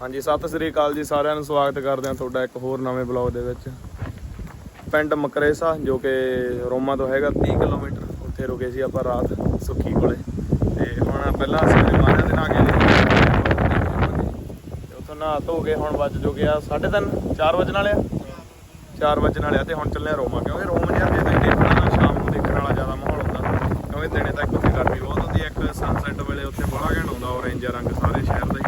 ਹਾਂਜੀ, ਸਤਿ ਸ੍ਰੀ ਅਕਾਲ ਜੀ, ਸਾਰਿਆਂ ਨੂੰ ਸਵਾਗਤ ਕਰਦੇ ਹਾਂ ਤੁਹਾਡਾ ਇੱਕ ਹੋਰ ਨਵੇਂ ਬਲੌਗ ਦੇ ਵਿੱਚ। ਪਿੰਡ ਮਕਰੇਸਾ, ਜੋ ਕਿ ਰੋਮਾ ਤੋਂ ਹੈਗਾ 30 ਕਿਲੋਮੀਟਰ ਉੱਥੇ ਰੁਕੇ ਸੀ ਆਪਾਂ ਰਾਤ ਸੁੱਖੀ ਕੋਲੇ। ਤੇ ਹੁਣ ਪਹਿਲਾਂ ਅਸੀਂ ਮਾਰਿਆ ਦੇ ਨਾ ਗਏ ਤੇ ਉੱਥੋਂ ਨਹਾ ਧੋ ਕੇ ਹੁਣ ਵੱਜ ਜੋ ਗਿਆ 3:30 4 ਵਜਣ ਵਾਲੇ ਆ। 4 ਵਜਣ ਵਾਲੇ ਆ ਤੇ ਹੁਣ ਚੱਲੇ ਰੋਮਾ, ਕਿਉਂਕਿ ਰੋਮ ਜਾਂ ਦੇ ਦਿਨ ਦੇਖਣਾ ਸ਼ਾਮ ਨੂੰ ਦੇਖਣ ਵਾਲਾ ਜ਼ਿਆਦਾ ਮਾਹੌਲ ਹੁੰਦਾ। ਕਿਉਂਕਿ ਦਿਨੇ ਤੱਕ ਉੱਥੇ ਗਰਮੀ ਬਹੁਤ ਹੁੰਦੀ ਹੈ ਇੱਕ ਸਨਸੈਟ ਵੇਲੇ ਉੱਥੇ ਬੜਾ ਘੈਂਟ ਹੁੰਦਾ ਔਰੇਂਜ ਰੰਗ ਸਾਰੇ ਸ਼ਹਿਰ ਦਾ। ਹੀ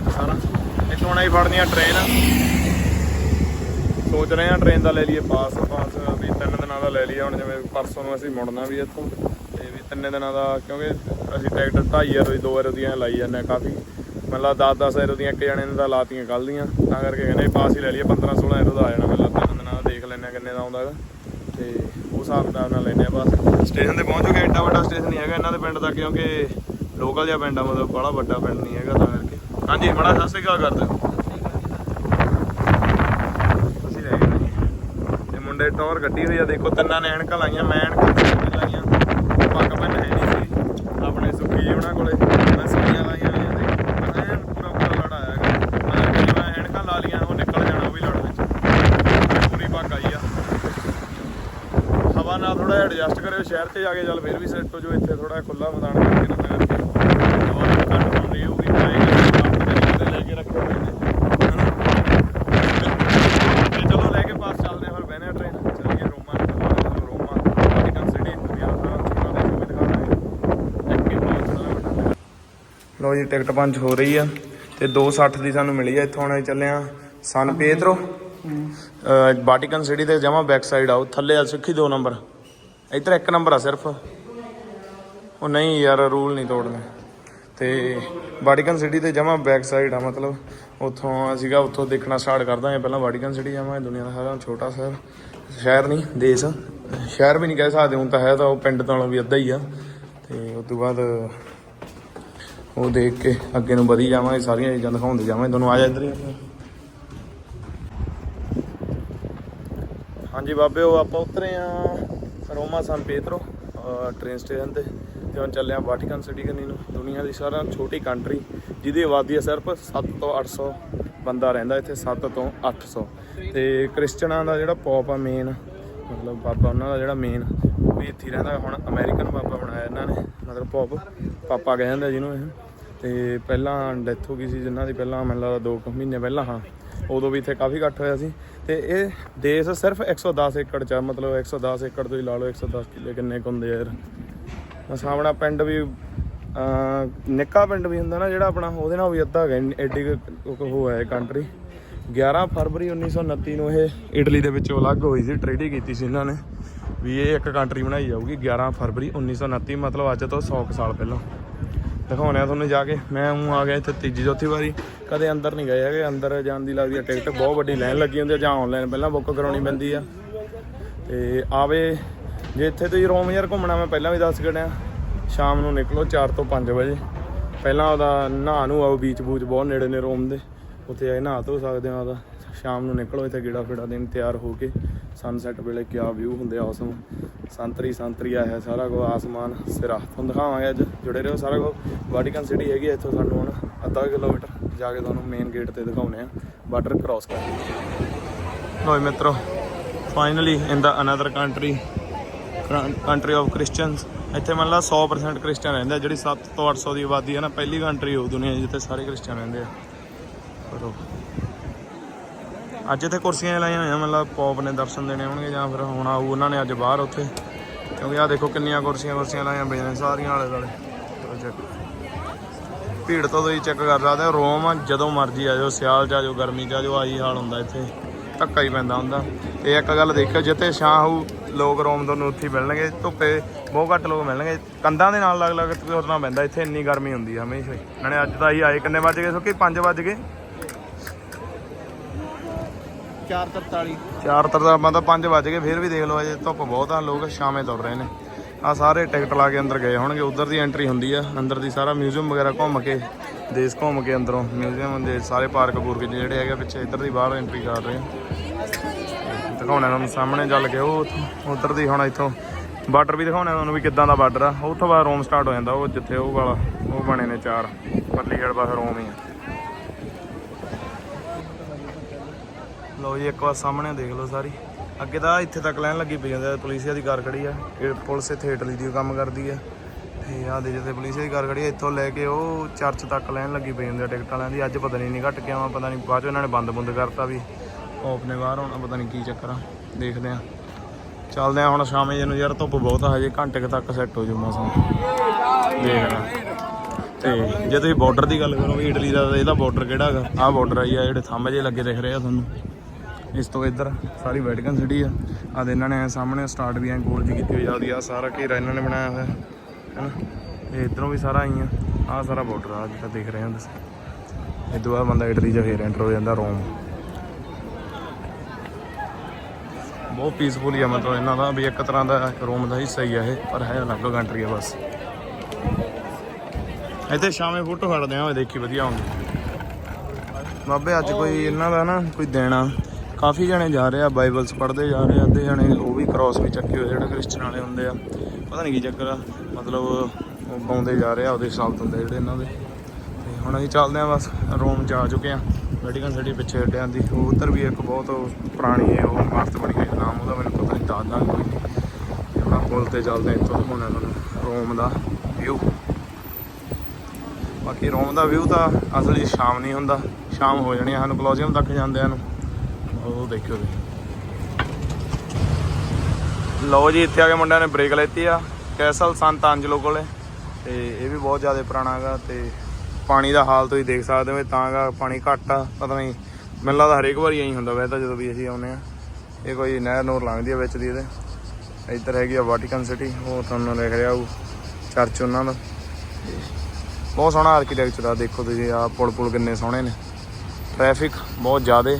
ਤੁਹਾਨੂੰ ਦਿਖਾਵਾਂਗੇ ਸਾਰਾ। ਇੱਥੋਂ ਹੁਣ ਹੀ ਫੜਨੀ ਆ ਟ੍ਰੇਨ ਸੋਚ ਰਹੇ ਆ ਟ੍ਰੇਨ ਦਾ ਲੈ ਲਈਏ ਪਾਸ ਪਾਸ ਵੀ ਤਿੰਨ ਦਿਨਾਂ ਦਾ ਲੈ ਲਈਏ। ਹੁਣ ਜਿਵੇਂ ਪਰਸੋਂ ਨੂੰ ਅਸੀਂ ਮੁੜਨਾ ਵੀ ਇੱਥੋਂ, ਤੇ ਵੀ ਤਿੰਨੇ ਦਿਨਾਂ ਦਾ, ਕਿਉਂਕਿ ਅਸੀਂ ਟਿਕਟ 2.5 ਯੂਰੋ ਦੀ 2 ਯੂਰੋ ਦੀਆਂ ਲਾਈ ਜਾਂਦੇ ਆ ਕਾਫੀ। ਮਤਲਬ 10-10 ਯੂਰੋ ਦੀਆਂ ਇੱਕ ਜਣੇ ਨੇ ਤਾਂ ਲਾਤੀਆਂ ਕੱਲ ਦੀਆਂ। ਤਾਂ ਕਰਕੇ ਕਹਿੰਦੇ ਪਾਸ ਹੀ ਲੈ ਲਈਏ 15-16 ਯੂਰੋ ਦਾ ਆ ਜਾਣਾ। ਮਤਲਬ ਤਿੰਨ ਦਿਨਾਂ ਦਾ ਦੇਖ ਲੈਂਦੇ ਆ ਕਿੰਨੇ ਦਾ ਆਉਂਦਾ ਹੈਗਾ। ਤੇ ਉਸ ਹਿਸਾਬ ਨਾਲ ਨਾਲ ਲੈਨੇ ਆ ਬਸ ਸਟੇਸ਼ਨ ਤੇ ਪਹੁੰਚ ਚੁੱਕੇ ਐਡਾ ਵੱਡਾ ਸਟੇਸ਼ਨ ਨਹੀਂ ਹੈਗਾ। ਇਹਨਾਂ ਦੇ ਪਿੰਡ ਦਾ, ਕਿਉਂਕਿ ਲੋਕਲ ਜਿਹਾ ਪਿੰਡ ਆ, ਮਤਲਬ ਬੜਾ ਵੱਡਾ ਪਿੰਡ ਨਹੀਂ ਹੈਗਾ, ਤਾਂ ਹਾਂਜੀ, ਬੜਾ ਸਤਿ ਸ਼੍ਰੀ ਅਕਾਲ ਕਰਦੇ। ਅਸੀਂ ਰਹਿ ਗਏ ਜੀ। ਤੇ ਮੁੰਡੇ ਟੌਰ ਕੱਢੀ ਹੋਈ ਆ, ਦੇਖੋ ਤਿੰਨਾਂ ਨੇ ਐਨਕਾਂ ਲਾਈਆਂ, ਮੈਂ ਐਨਕਾਂ ਲਾਈਆਂ। ਪੱਗ ਬੰਨ ਹੈ ਨਹੀਂ ਸੀ। ਆਪਣੇ ਸੁੱਖੀ ਉਹਨਾਂ ਕੋਲੇ। ਮੈਂ ਸੁੱਖੀਆਂ ਲਾਈਆਂ ਹੋਈਆਂ ਤੇ ਐਨ ਪੂਰਾ ਪੂਰਾ ਲੜ ਆਇਆ ਹੈਗਾ। ਮੈਂ ਮੈਂ ਐਨਕਾਂ ਲਾ ਲੀਆਂ ਉਹ ਨਿਕਲ ਜਾਣਾ ਉਹ ਵੀ ਲੜ ਵਿੱਚ। ਪੂਰੀ ਪੱਗ ਆਈ ਆ। ਹਵਾ ਨਾਲ ਥੋੜਾ ਐਡਜਸਟ ਕਰਿਓ, ਸ਼ਹਿਰ 'ਚ ਜਾ ਕੇ ਚੱਲ ਫਿਰ ਵੀ ਸੈੱਟ ਹੋ ਜੋ ਇੱਥੇ ਥੋੜਾ ਖੁੱਲਾ ਮੈਦਾਨ ਕਰਕੇ ਨਾ ਕਰਕੇ ਹਵਾ ਘੱਟ ਹੁੰਦੀ ਹੋਊਗੀ ਪਾਏਗਾ ਲੈ ਕੇ ਰੱਖੇ ਹੋਏ ਨੇ ਹਨਾ ਤੇ ਚਲੋ ਲੈ ਕੇ ਪਾਸ ਚੱਲਦੇ ਹਾਂ ਫਿਰ ਬਹਿਨੇ ਟ੍ਰੇਨ ਚੱਲੀਏ ਰੋਮਾ ਨੂੰ ਰੋਮਾ ਵੈਟੀਕਨ ਸਿਟੀ ਦੁਨੀਆ ਦਾ ਸਾਰਾ ਛੋਟਾ ਦੇਸ਼ ਵੀ ਦਿਖਾਉਣਾ ਹੈ ਇੱਕ ਹੀ ਬਹੁਤ ਸਾਰਾ ਵੱਡਾ ਲੋ ਜੀ, ਟਿਕਟ ਪੰਜ ਹੋ ਰਹੀ ਆ ਤੇ 260 ਦੀ ਸਾਨੂੰ ਮਿਲੀ ਆ ਇੱਥੋਂ ਹੁਣ ਅਸੀਂ ਚੱਲੇ ਆ ਸਨ ਪੇਤਰੋ। ਵਾਟੀਕਨ ਸਿਟੀ ਤੇ ਜਮਾ ਬੈਕ ਸਾਈਡ ਆਓ ਥੱਲੇ ਆ, ਸਿੱਖੀ 2 ਨੰਬਰ ਇੱਧਰ ਇੱਕ ਨੰਬਰ ਆ ਸਿਰਫ। ਉਹ ਨਹੀਂ ਯਾਰ ਰੂਲ ਨਹੀਂ ਤੋੜਨੇ। ਤੇ ਵਾਟੀਕਨ ਸਿਟੀ ਤੇ ਜਮਾ ਬੈਕ ਸਾਈਡ ਆ, ਮਤਲਬ ਉੱਥੋਂ ਸੀਗਾ, ਉੱਥੋਂ ਦੇਖਣਾ ਸਟਾਰਟ ਕਰਦਾ ਹਾਂ ਪਹਿਲਾਂ ਵਾਟੀਕਨ ਸਿਟੀ ਜਾਵਾਂ ਦੁਨੀਆ ਦਾ ਸਾਰਾ ਛੋਟਾ ਸ਼ਹਿਰ ਸ਼ਹਿਰ ਨਹੀਂ, ਦੇਸ਼। ਸ਼ਹਿਰ ਵੀ ਨਹੀਂ ਕਹਿ ਸਕਦੇ, ਹੁਣ ਤਾਂ ਹੈ ਤਾਂ ਉਹ ਪਿੰਡ ਨਾਲੋਂ ਵੀ ਅੱਧਾ ਹੀ ਆ। ਤੇ ਉਸ ਤੋਂ ਬਾਅਦ ਉਹ ਦੇਖ ਕੇ ਅੱਗੇ ਨੂੰ ਵਧੀ ਜਾਵਾਂਗੇ, ਸਾਰੀਆਂ ਚੀਜ਼ਾਂ ਦਿਖਾਉਂਦੇ ਜਾਵਾਂਗੇ। ਤੁਹਾਨੂੰ ਆ ਜਾ ਇੱਧਰ ਹਾਂਜੀ ਬਾਬੇ, ਉਹ ਆਪਾਂ ਉਤਰੇ ਆ ਰੋਮਾ ਸਨ ਪੇਤਰੋ ਟ੍ਰੇਨ ਸਟੇਸ਼ਨ ਤੇ ਤੇ ਹੁਣ ਚੱਲੇ ਆ ਵਾਟੀਕਨ ਸਿਟੀ ਕਨੀ ਨੂੰ। ਦੁਨੀਆ ਦੀ ਸਾਰਿਆਂ ਨਾਲੋਂ ਛੋਟੀ ਕੰਟਰੀ ਜਿਹਦੀ ਆਬਾਦੀ ਹੈ ਸਿਰਫ 7 ਤੋਂ 800 ਬੰਦਾ ਰਹਿੰਦਾ ਇੱਥੇ 7 ਤੋਂ 800 ਤੇ ਕ੍ਰਿਸਚਨਾਂ ਦਾ ਜਿਹੜਾ ਪੌਪ ਆ ਮੇਨ ਮਤਲਬ ਬਾਬਾ ਉਹਨਾਂ ਦਾ ਜਿਹੜਾ ਮੇਨ ਉਹ ਵੀ ਇੱਥੇ ਹੀ ਰਹਿੰਦਾ। ਹੁਣ ਅਮਰੀਕਨ ਬਾਬਾ ਬਣਾਇਆ ਇਹਨਾਂ ਨੇ, ਮਤਲਬ ਪੌਪ ਪਾਪਾ ਕਹਿੰਦੇ ਜਿਹਨੂੰ ਇਹ। ਤੇ ਪਹਿਲਾਂ ਡੈਥ ਹੋ ਗਈ ਸੀ ਜਿਨ੍ਹਾਂ ਦੀ ਪਹਿਲਾਂ ਮੈਨੂੰ ਲੱਗਦਾ 2 ਮਹੀਨੇ ਪਹਿਲਾਂ ਹਾਂ। ਉਦੋਂ ਵੀ ਇੱਥੇ ਕਾਫੀ ਇਕੱਠ ਹੋਇਆ ਸੀ। ਤੇ ਇਹ ਦੇਸ਼ ਸਿਰਫ 110 ਏਕੜ ਚ ਆ, ਮਤਲਬ 110 ਏਕੜ ਤੋਂ ਹੀ ਲਾ ਲਓ 110 ਕਿੱਲੇ ਕਿੰਨੇ ਕੁ ਹੁੰਦੇ ਆ ਯਾਰ। ਬਸ ਆਪਣਾ ਪਿੰਡ ਵੀ ਨਿੱਕਾ ਪਿੰਡ ਵੀ ਹੁੰਦਾ ਨਾ ਜਿਹੜਾ ਆਪਣਾ ਉਹਦੇ ਨਾਲ ਵੀ ਅੱਧਾ ਹੈਗਾ ਇੰਨੀ- ਐਡੀ ਕੁ ਉਹ ਹੈ ਕੰਟਰੀ 11 ਫਰਵਰੀ 1929 ਨੂੰ ਇਹ ਇਟਲੀ ਦੇ ਵਿੱਚੋਂ ਅਲੱਗ ਹੋਈ ਸੀ ਟ੍ਰੇਡੀ ਕੀਤੀ ਸੀ ਇਹਨਾਂ ਨੇ ਵੀ ਇਹ ਇੱਕ ਕੰਟਰੀ ਬਣਾਈ ਜਾਊਗੀ 11 ਫਰਵਰੀ 1929 ਮਤਲਬ ਅੱਜ ਤੋਂ 100 ਕੁ ਸਾਲ ਪਹਿਲਾਂ। ਦਿਖਾਉਣੇ ਆ ਤੁਹਾਨੂੰ ਜਾ ਕੇ। ਮੈਂ ਹੂੰ ਆ ਗਿਆ ਇੱਥੇ ਤੀਜੀ ਚੌਥੀ ਵਾਰੀ। ਕਦੇ ਅੰਦਰ ਨਹੀਂ ਗਏ ਹੈਗੇ। ਅੰਦਰ ਜਾਣ ਦੀ ਲੱਗਦੀ ਹੈ ਟਿਕਟ। ਬਹੁਤ ਵੱਡੀ ਲਾਈਨ ਲੱਗੀ ਹੁੰਦੀ ਹੈ ਜਾਂ ਆਨਲਾਈਨ ਪਹਿਲਾਂ ਬੁੱਕ ਕਰਾਉਣੀ ਪੈਂਦੀ ਆ। ਤੇ ਆਵੇ, ਜੇ ਇੱਥੇ ਤੁਸੀਂ ਰੋਮ ਯਾਰ ਘੁੰਮਣਾ, ਮੈਂ ਪਹਿਲਾਂ ਵੀ ਦੱਸ ਗਿਆ ਸ਼ਾਮ ਨੂੰ ਨਿਕਲੋ 4 ਤੋਂ 5 ਵਜੇ। ਪਹਿਲਾਂ ਉਹਦਾ ਨਹਾ ਨੂੰ ਆਓ ਬੀਚ ਬੂਚ ਬਹੁਤ ਨੇੜੇ ਨੇ ਰੋਮ ਦੇ। ਉੱਥੇ ਆਏ, ਨਹਾ ਧੋ ਸਕਦੇ ਆ ਉਹਦਾ। ਸ਼ਾਮ ਨੂੰ ਨਿਕਲੋ, ਇੱਥੇ ਗੇੜਾ ਫੇੜਾ ਦੇਣ ਤਿਆਰ ਹੋ ਕੇ। ਸਨਸੈਟ ਵੇਲੇ ਕਿਆ ਵਿਊ ਹੁੰਦੇ ਆ ਔਸਮ ਸੰਤਰੀ ਸੰਤਰੀ ਆ ਹੈ ਸਾਰਾ ਕੁਝ ਆਸਮਾਨ ਸਿਰਾ। ਤੁਹਾਨੂੰ ਦਿਖਾਵਾਂਗੇ ਅੱਜ, ਜੁੜੇ ਰਹੋ ਸਾਰਾ ਕੁਝ ਵਾਟੀਕਨ ਸਿਟੀ ਹੈਗੀ ਆ ਇੱਥੋਂ ਸਾਨੂੰ ਹੁਣ ਅੱਧਾ ਕਿਲੋਮੀਟਰ ਜਾ ਕੇ ਤੁਹਾਨੂੰ ਮੇਨ ਗੇਟ ਤੇ ਦਿਖਾਉਣੇ ਆ। ਬਾਰਡਰ ਕ੍ਰਾਸ ਕਰਕੇ ਲੋ ਮਿੱਤਰੋ finally in the another country country of Christians ਇੱਥੇ ਮੰਨ ਲਾ 100% ਕ੍ਰਿਸਚੀਅਨ ਰਹਿੰਦੇ ਆ, ਜਿਹੜੀ 7 ਤੋਂ 800 ਦੀ ਆਬਾਦੀ ਹੈ ਨਾ, ਪਹਿਲੀ ਕੰਟਰੀ ਹੋ ਦੁਨੀਆ ਜਿੱਥੇ ਸਾਰੇ ਕ੍ਰਿਸਚੀਅਨ ਰਹਿੰਦੇ ਆ। ਕਰੋ ਅੱਜ ਇੱਥੇ ਕੁਰਸੀਆਂ ਲਾਈਆਂ ਹੋਈਆਂ, ਮਤਲਬ ਪੌਪ ਨੇ ਦਰਸ਼ਨ ਦੇਣੇ ਹੋਣਗੇ ਜਾਂ ਫਿਰ ਹੁਣ ਆਊ ਉਹਨਾਂ ਨੇ ਅੱਜ ਬਾਹਰ ਉੱਥੇ। ਕਿਉਂਕਿ ਆ ਦੇਖੋ ਕਿੰਨੀਆਂ ਕੁਰਸੀਆਂ ਕੁਰਸੀਆਂ ਲਾਈਆਂ ਪਈਆਂ ਨੇ ਸਾਰੀਆਂ ਆਲੇ ਦੁਆਲੇ। ਭੀੜ ਤੋਂ ਤੁਸੀਂ ਚੈੱਕ ਕਰ ਸਕਦੇ ਹੋ, ਰੋਮ ਜਦੋਂ ਮਰਜ਼ੀ ਆ ਜਾਓ, ਸਿਆਲ ਚ ਆ ਜਾਓ, ਗਰਮੀ ਚ ਆ ਜਾਓ, ਆਹੀ ਹਾਲ ਹੁੰਦਾ ਇੱਥੇ। ਧੱਕਾ ਹੀ ਪੈਂਦਾ ਹੁੰਦਾ। ਤੇ ਇੱਕ ਗੱਲ ਦੇਖੋ ਜਿੱਥੇ ਛਾਂ ਹੋਊ, ਲੋਕ ਰੋਮ ਤੁਹਾਨੂੰ ਉੱਥੇ ਮਿਲਣਗੇ। ਧੁੱਪੇ ਬਹੁਤ ਘੱਟ ਲੋਕ ਮਿਲਣਗੇ। ਕੰਧਾਂ ਦੇ ਨਾਲ ਲੱਗ ਲੱਗ ਤੁਰਨਾ ਪੈਂਦਾ, ਇੱਥੇ ਇੰਨੀ ਗਰਮੀ ਹੁੰਦੀ ਹੈ ਹਮੇਸ਼ਾ ਹੀ। ਨਾਲੇ ਅੱਜ ਤਾਂ ਅਸੀਂ ਆਏ ਕਿੰਨੇ ਵੱਜ ਗਏ ਸੋ ਕਿ 5 ਵੱਜ ਗਏ। 443 ਚਾਰ ਤਰ ਦਾ ਮਤਲਬ 5 ਵੱਜ ਗਏ, ਫਿਰ ਵੀ ਦੇਖ ਲਓ ਅਜੇ ਧੁੱਪ ਬਹੁਤ ਆ, ਲੋਕ ਸ਼ਾਮੇ ਤੁਰ ਰਹੇ ਨੇ। ਆ ਸਾਰੇ ਟਿਕਟ ਲਾ ਕੇ ਅੰਦਰ ਗਏ ਹੋਣਗੇ, ਉਧਰ ਦੀ ਐਂਟਰੀ ਹੁੰਦੀ ਆ, ਅੰਦਰ ਦੀ ਸਾਰਾ ਮਿਊਜ਼ੀਅਮ ਵਗੈਰਾ ਘੁੰਮ ਕੇ, ਦੇਸ਼ ਘੁੰਮ ਕੇ ਅੰਦਰੋਂ ਮਿਊਜ਼ੀਅਮ ਦੇ ਸਾਰੇ ਪਾਰਕ ਪੂਰਕ ਜਿਹੜੇ ਹੈਗੇ ਪਿੱਛੇ ਇੱਧਰ ਦੀ ਬਾਹਰ ਐਂਟਰੀ ਕਰ ਰਹੇ ਆ। ਦਿਖਾਉਣਾ ਤੁਹਾਨੂੰ ਸਾਹਮਣੇ ਚੱਲ ਕੇ, ਉਹ ਉਧਰ ਦੀ ਹੁਣ ਇੱਥੋਂ, ਬਾਰਡਰ ਵੀ ਦਿਖਾਉਣਾ ਤੁਹਾਨੂੰ ਵੀ ਕਿੱਦਾਂ ਦਾ ਬਾਰਡਰ ਆ। ਉੱਥੋਂ ਬਾਅਦ ਰੋਮ ਸਟਾਰਟ ਹੋ ਜਾਂਦਾ, ਉਹ ਜਿੱਥੇ ਉਹ ਵਾਲਾ, ਉਹ ਬਣੇ ਨੇ ਚਾਰ ਪਰਲੀਗੜ ਬਸ ਰੋਮ ਹੀ ਆ। ਲਓ ਜੀ, ਇੱਕ ਵਾਰ ਸਾਹਮਣੇ ਦੇਖ ਲਓ ਸਾਰੀ। ਅੱਗੇ ਤਾਂ ਇੱਥੇ ਤੱਕ ਲੈਣ ਲੱਗੀ ਪਈ ਜਾਂਦੇ ਪੁਲਿਸ ਦੀ ਕਾਰ ਖੜੀ ਆ। ਪੁਲਿਸ ਇੱਥੇ ਇਟਲੀ ਦੀ ਕੰਮ ਕਰਦੀ ਆ। ਤੇ ਆਹ ਦੇ ਜਿੱਥੇ ਪੁਲਿਸ ਦੀ ਕਾਰ ਖੜੀ ਆ, ਇੱਥੋਂ ਲੈ ਕੇ ਉਹ ਚਰਚ ਤੱਕ ਲੈਣ ਲੱਗੀ ਪਈ ਜਾਂਦੀ ਆ ਟਿਕਟ ਵਾਲਿਆਂ ਦੀ। ਅੱਜ ਪਤਾ ਨਹੀਂ ਨਹੀਂ ਘਟ ਕੇ ਆਵਾਂ ਪਤਾ ਨਹੀਂ ਬਾਅਦ 'ਚ ਇਹਨਾਂ ਨੇ ਬੰਦ ਬੰਦ ਕਰਤਾ ਵੀ। ਉਹ ਆਪਣੇ ਬਾਹਰ ਹੋਣਾ ਪਤਾ ਨਹੀਂ ਕੀ ਚੱਕਰ ਆ। ਦੇਖਦੇ ਆ। ਚੱਲਦੇ ਆ ਹੁਣ ਸ਼ਾਮੇ, ਜਿਹਨੂੰ ਯਾਰ ਧੁੱਪ ਬਹੁਤ ਆ, ਹਜੇ ਘੰਟੇ ਕੁ ਤੱਕ ਸੈੱਟ ਹੋ ਜਾਊ ਮੌਸਮ। ਦੇਖਣਾ ਤੇ ਜੇ ਤੁਸੀਂ ਬਾਰਡਰ ਦੀ ਗੱਲ ਕਰੋ ਵੀ ਇਟਲੀ ਦਾ ਤਾਂ ਇਹਦਾ ਬਾਰਡਰ ਕਿਹੜਾ ਹੈਗਾ? ਆਹ ਬਾਰਡਰ ਆਈ ਆ ਜਿਹੜੇ ਥੰਬ ਜੇ ਲੱਗੇ ਦਿਖ ਰਹੇ ਆ ਤੁਹਾਨੂੰ। ਇਸ ਤੋਂ ਇੱਧਰ ਸਾਰੀ ਵੈਟੀਕਨ ਸਿਟੀ ਆ। ਆ ਦੇ ਇਹਨਾਂ ਨੇ ਸਾਹਮਣੇ ਸਟਾਰਟ ਵੀ ਐ ਗੋਲ ਜੀ ਕੀਤੀ ਹੋਈ ਜਾਂਦੀ ਆ ਸਾਰਾ ਘੇਰਾ ਇਹਨਾਂ ਨੇ ਬਣਾਇਆ ਹੋਇਆ ਹੈਨਾ ਇਹ ਇਧਰੋਂ ਵੀ ਸਾਰਾ ਆਈਆਂ। ਆ ਸਾਰਾ ਬਾਰਡਰ ਆ ਜਿਹੜਾ ਦੇਖ ਰਹੇ ਹੋ ਤੁਸੀਂ। ਇਹ ਤੋਂ ਬਾਅਦ ਬੰਦਾ ਇਟਲੀ 'ਚ ਫੇਰ ਐਂਟਰ ਹੋ ਜਾਂਦਾ ਰੋਮ ਬਹੁਤ ਪੀਸਫੁਲ ਹੀ ਆ ਮਤਲਬ ਇਹਨਾਂ ਦਾ, ਵੀ ਇੱਕ ਤਰ੍ਹਾਂ ਦਾ ਰੋਮ ਦਾ ਹਿੱਸਾ ਹੀ ਆ ਇਹ, ਪਰ ਹੈ ਅਲੱਗ ਕੰਟਰੀ ਆ ਬਸ। ਇੱਥੇ ਸ਼ਾਮੇ ਫੋਟੋ ਖੜਦੇ ਆ ਉਹ ਦੇਖੀ ਵਧੀਆ ਹੁੰਦੀ ਬਾਬੇ, ਅੱਜ ਕੋਈ ਇਹਨਾਂ ਦਾ ਨਾ, ਕੋਈ ਦੇਣਾ। ਕਾਫੀ ਜਣੇ ਜਾ ਰਹੇ ਆ, ਬਾਈਬਲਸ ਪੜ੍ਹਦੇ ਜਾ ਰਹੇ ਆ ਅੱਧੇ ਜਣੇ ਉਹ ਵੀ ਕ੍ਰਾਸ ਵੀ ਚੱਕੇ ਹੋਏ ਜਿਹੜੇ ਕ੍ਰਿਸਚਨ ਵਾਲੇ ਹੁੰਦੇ ਆ। ਪਤਾ ਨਹੀਂ ਕੀ ਚੱਕਰ ਆ, ਮਤਲਬ ਉਹ ਗਾਉਂਦੇ ਜਾ ਰਹੇ ਆ ਉਹਦੇ ਸ਼ਬਦ ਹੁੰਦੇ ਜਿਹੜੇ ਇਹਨਾਂ ਦੇ। ਤੇ ਹੁਣ ਅਸੀਂ ਚੱਲਦੇ ਆ ਬਸ, ਰੋਮ ਜਾ ਚੁੱਕੇ ਆ ਵੈਟੀਕਨ ਸਿਟੀ ਪਿੱਛੇ ਅੱਡਿਆਂ ਦੀ ਉਹ ਉੱਧਰ ਵੀ ਇੱਕ ਬਹੁਤ ਪੁਰਾਣੀ ਹੈ, ਉਹ ਇਮਾਰਤ ਬਣੀ ਹੋਈ ਨਾਮ ਉਹਦਾ ਮੈਨੂੰ ਪਤਾ ਨਹੀਂ ਦੱਸਦਾ ਕੋਈ ਨਹੀਂ ਹੁਣ ਪੁਲ ਤੇ ਚੱਲਦੇ ਇੱਥੋਂ ਦਿਖਾਉਣਾ ਤੁਹਾਨੂੰ ਰੋਮ ਦਾ ਵਿਊ ਬਾਕੀ ਰੋਮ ਦਾ ਵਿਊ ਤਾਂ ਅਸਲੀ ਸ਼ਾਮ ਨਹੀਂ ਹੁੰਦਾ, ਸ਼ਾਮ ਹੋ ਜਾਣੀ ਸਾਨੂੰ ਕਲੋਜ਼ੀਅਮ ਤੱਕ ਜਾਂਦਿਆਂ ਨੂੰ। ਉਹ ਦੇਖਿਓ ਤੁਸੀਂ ਲਓ ਜੀ, ਇੱਥੇ ਆ ਕੇ ਮੁੰਡਿਆਂ ਨੇ ਬ੍ਰੇਕ ਲੈਤੀ ਆ। ਕੈਸਲ ਸੰਤ ਅੰਜਲੋ ਕੋਲੇ। ਤੇ ਇਹ ਵੀ ਬਹੁਤ ਜ਼ਿਆਦਾ ਪੁਰਾਣਾ ਹੈਗਾ ਤੇ ਪਾਣੀ ਦਾ ਹਾਲ ਤੁਸੀਂ ਦੇਖ ਸਕਦੇ ਹੋ ਤਾਂ ਗਾ ਪਾਣੀ ਘੱਟ ਆ। ਪਤਾ ਨਹੀਂ, ਮੈਨੂੰ ਲੱਗਦਾ ਹਰੇਕ ਵਾਰੀ ਐਂ ਹੁੰਦਾ ਵੈਸੇ ਤਾਂ ਜਦੋਂ ਵੀ ਅਸੀਂ ਆਉਂਦੇ ਆ। ਇਹ ਕੋਈ ਨਹਿਰ ਨੂਰ ਲੰਘਦੀ ਆ ਵਿੱਚ ਦੀ ਇਹਦੇ। ਇੱਧਰ ਹੈਗੀ ਆ ਵਾਟੀਕਨ ਸਿਟੀ ਉਹ ਤੁਹਾਨੂੰ ਦੇਖ ਰਿਹਾ ਉਹ ਚਰਚ ਉਹਨਾਂ ਦਾ। ਬਹੁਤ ਸੋਹਣਾ ਆਰਕੀਟੈਕਚਰ ਆ, ਦੇਖੋ ਤੁਸੀਂ ਆ ਪੁਲ ਪੁਲ ਕਿੰਨੇ ਸੋਹਣੇ ਨੇ। ਟ੍ਰੈਫਿਕ ਬਹੁਤ ਜ਼ਿਆਦਾ।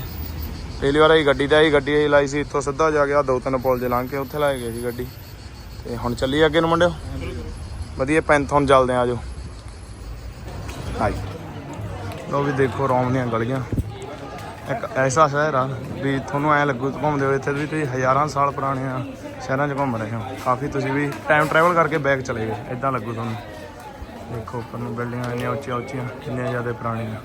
ਪਹਿਲੀ ਵਾਰ ਇਹ ਗੱਡੀ ਤਾਂ ਇਹ ਗੱਡੀ ਅਸੀਂ ਲਾਈ ਸੀ ਇੱਥੋਂ ਸਿੱਧਾ ਜਾ ਗਿਆ ਦੋ ਤਿੰਨ ਪੁਲ ਜੇ ਲੰਘ ਕੇ ਉੱਥੇ ਲਾਏ ਗਏ ਸੀ ਗੱਡੀ। ਤੇ ਹੁਣ ਚੱਲੀ ਅੱਗੇ ਨੂੰ ਮੁੰਡਿਓ? ਵਧੀਆ ਪੈਂਥਨ ਚੱਲਦੇ ਆ, ਆਜੋ। ਹਾਈ ਲੋ ਵੀ ਦੇਖੋ, ਰੋਮ ਦੀਆਂ ਗਲੀਆਂ। ਇੱਕ ਐਸਾ ਸ਼ਹਿਰ ਆ ਵੀ ਤੁਹਾਨੂੰ ਐ ਲੱਗੂ ਘੁੰਮਦੇ ਹੋਏ ਇੱਥੇ ਵੀ ਤੁਸੀਂ ਹਜ਼ਾਰਾਂ ਸਾਲ ਪੁਰਾਣੇ ਆ, ਸ਼ਹਿਰਾਂ 'ਚ ਘੁੰਮ ਰਹੇ ਹੋ ਕਾਫੀ ਤੁਸੀਂ ਵੀ ਟਾਈਮ ਟਰੈਵਲ ਕਰਕੇ ਬੈਕ ਚਲੇ ਗਏ ਇਦਾਂ ਲੱਗੂ ਤੁਹਾਨੂੰ। ਦੇਖੋ, ਉੱਪਰ ਨੂੰ ਬਿਲਡਿੰਗਾਂ ਇੰਨੀਆਂ ਉੱਚੀਆਂ ਉੱਚੀਆਂ ਕਿੰਨੀਆਂ ਜ਼ਿਆਦਾ ਪੁਰਾਣੀਆਂ।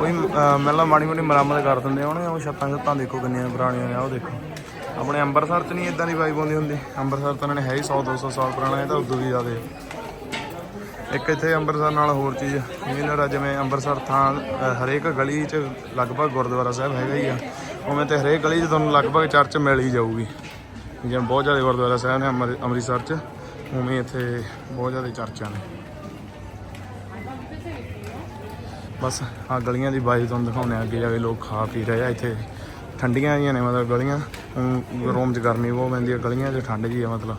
ਕੋਈ ਮਤਲਬ ਮਾੜੀ ਮੋਟੀ ਮਰਾਮਤ ਕਰ ਦਿੰਦੇ ਹੋਣੇ ਉਹ ਛੱਤਾਂ ਛੱਤਾਂ ਦੇਖੋ ਕਿੰਨੀਆਂ ਪੁਰਾਣੀਆਂ ਨੇ ਉਹ ਦੇਖੋ। ਆਪਣੇ ਅੰਮ੍ਰਿਤਸਰ 'ਚ ਨਹੀਂ ਇਦਾਂ ਦੀ ਵਾਈਬ ਆਉਂਦੀ ਹੁੰਦੀ। ਅੰਮ੍ਰਿਤਸਰ ਤਾਂ ਇਹਨਾਂ ਨੇ ਹੈ ਹੀ 100 200 ਸਾਲ ਪੁਰਾਣਾ, ਇਹ ਤਾਂ ਉਦੋਂ ਵੀ ਜ਼ਿਆਦਾ ਇੱਕ ਇੱਥੇ ਅੰਮ੍ਰਿਤਸਰ ਨਾਲ ਹੋਰ ਚੀਜ਼ ਜਿਵੇਂ ਜਿਵੇਂ ਅੰਮ੍ਰਿਤਸਰ ਥਾਂ ਹਰੇਕ ਗਲੀ 'ਚ ਲਗਭਗ ਗੁਰਦੁਆਰਾ ਸਾਹਿਬ ਹੈਗਾ ਹੀ ਆ। ਉਵੇਂ ਤੇ ਹਰੇਕ ਗਲੀ 'ਚ ਤੁਹਾਨੂੰ ਲਗਭਗ ਚਰਚ ਮਿਲ ਹੀ ਜਾਊਗੀ। ਜਿਵੇਂ ਬਹੁਤ ਜ਼ਿਆਦਾ ਗੁਰਦੁਆਰਾ ਸਾਹਿਬ ਨੇ ਅੰਮ੍ਰਿ- ਅੰਮ੍ਰਿਤਸਰ 'ਚ, ਉਵੇਂ ਇੱਥੇ ਬਹੁਤ ਜ਼ਿਆਦਾ ਚਰਚਾਂ ਨੇ। ਬਸ ਆ ਗਲੀਆਂ ਦੀ ਬਾਈ ਤੁਹਾਨੂੰ ਦਿਖਾਉਂਦੇ ਆ ਅੱਗੇ ਜਾ ਕੇ ਲੋਕ ਖਾ ਪੀ ਰਹੇ ਆ, ਇੱਥੇ ਠੰਡੀਆਂ ਜੀਆਂ ਨੇ ਮਤਲਬ ਗਲੀਆਂ। ਰੋਮ 'ਚ ਗਰਮੀ ਬਹੁਤ ਪੈਂਦੀ ਆ, ਗਲੀਆਂ 'ਚ ਠੰਡ ਜੀ ਆ ਮਤਲਬ।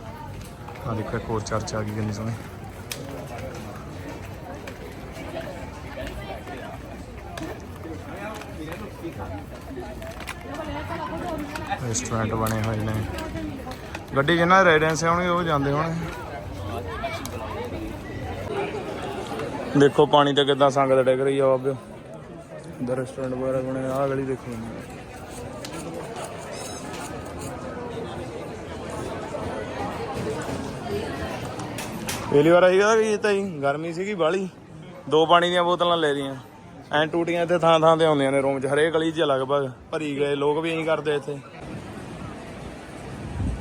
ਆ ਦੇਖੋ, ਇੱਕ ਹੋਰ ਚਰਚ ਆ ਗਈ ਕਿੰਨੀ ਸੋਹਣੀ। ਰੈਸਟੋਰੈਂਟ ਬਣੇ ਹੋਏ ਨੇ। ਗੱਡੀ ਜਿਨ੍ਹਾਂ ਦੇ ਰੈਜ਼ੀਡੈਂਸ ਉਹ ਜਾਂਦੇ ਹੋਣੇ। ਦੇਖੋ ਪਾਣੀ ਤੇ ਕਿਦਾਂ ਸੰਗਤ ਡਿੱਗ ਰਹੀ ਆ ਬਾਬਿਓ ਇਧਰ ਰੈਸਟੋਰੈਂਟ ਵਗੈਰਾ ਬਣੇ ਆ ਗਲੀ ਦੇਖੋ ਪਹਿਲੀ ਵਾਰ ਆਈਗਾ ਕਿ ਤਾਂ ਹੀ ਗਰਮੀ ਸੀਗੀ ਬਾਲੀ ਦੋ ਪਾਣੀ ਦੀਆਂ ਬੋਤਲਾਂ ਲੈ ਲਈਆਂ। ਐਂ ਟੂਟੀਆਂ ਇੱਥੇ ਥਾਂ ਥਾਂ ਤੇ ਆਉਂਦੀਆਂ ਨੇ ਰੂਮ 'ਚ ਹਰੇਕ ਗਲੀ 'ਚ ਲਗਭਗ ਭਰੀ ਗਏ ਲੋਕ ਵੀ ਐਂ ਕਰਦੇ ਇੱਥੇ।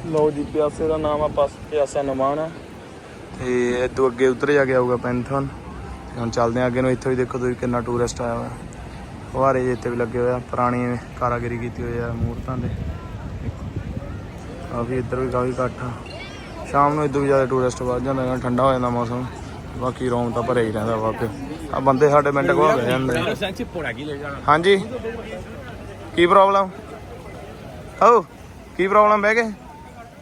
ਲੋ ਜੀ ਪਿਆਸੇ ਦਾ ਨਾਮ ਆ ਪਾਸ ਪਿਆਸਾ ਨਮਾਨ ਆ ਤੇ ਇਦੋਂ ਅੱਗੇ ਉੱਤਰ ਜਾ ਕੇ ਆਊਗਾ ਪੈਂਥਨ ਤੇ ਹੁਣ ਚੱਲਦੇ ਆ ਅੱਗੇ ਨੂੰ, ਇੱਥੇ ਵੀ ਦੇਖੋ ਤੁਸੀਂ ਕਿੰਨਾ ਟੂਰਿਸਟ ਆਇਆ ਹੋਇਆ। ਫੁਹਾਰੇ ਜੇ ਇੱਥੇ ਵੀ ਲੱਗੇ ਹੋਏ ਆ, ਪੁਰਾਣੀ ਕਾਰਾਗਰੀ ਕੀਤੀ ਹੋਈ ਆ ਮੂਰਤਾਂ ਦੇ। ਦੇਖੋ। ਕਾਫੀ ਇੱਧਰ ਵੀ ਕਾਫੀ ਘੱਟ ਆ। ਸ਼ਾਮ ਨੂੰ ਇਦੋਂ ਵੀ ਜ਼ਿਆਦਾ ਟੂਰਿਸਟ ਵੱਧ ਜਾਂਦਾ ਹੈ ਠੰਡਾ ਹੋ ਜਾਂਦਾ ਮੌਸਮ, ਬਾਕੀ ਰੋਮ ਤਾਂ ਭਰਿਆ ਹੀ ਰਹਿੰਦਾ ਵਾਪੇ ਆ ਬੰਦੇ ਸਾਡੇ ਮਿੰਟ ਕੋਲ ਬਹਿ ਜਾਂਦੇ ਆ। ਹਾਂਜੀ। ਕੀ ਪ੍ਰੋਬਲਮ ਹੋ ਕੀ ਪ੍ਰੋਬਲਮ ਬਹਿ ਗਏ?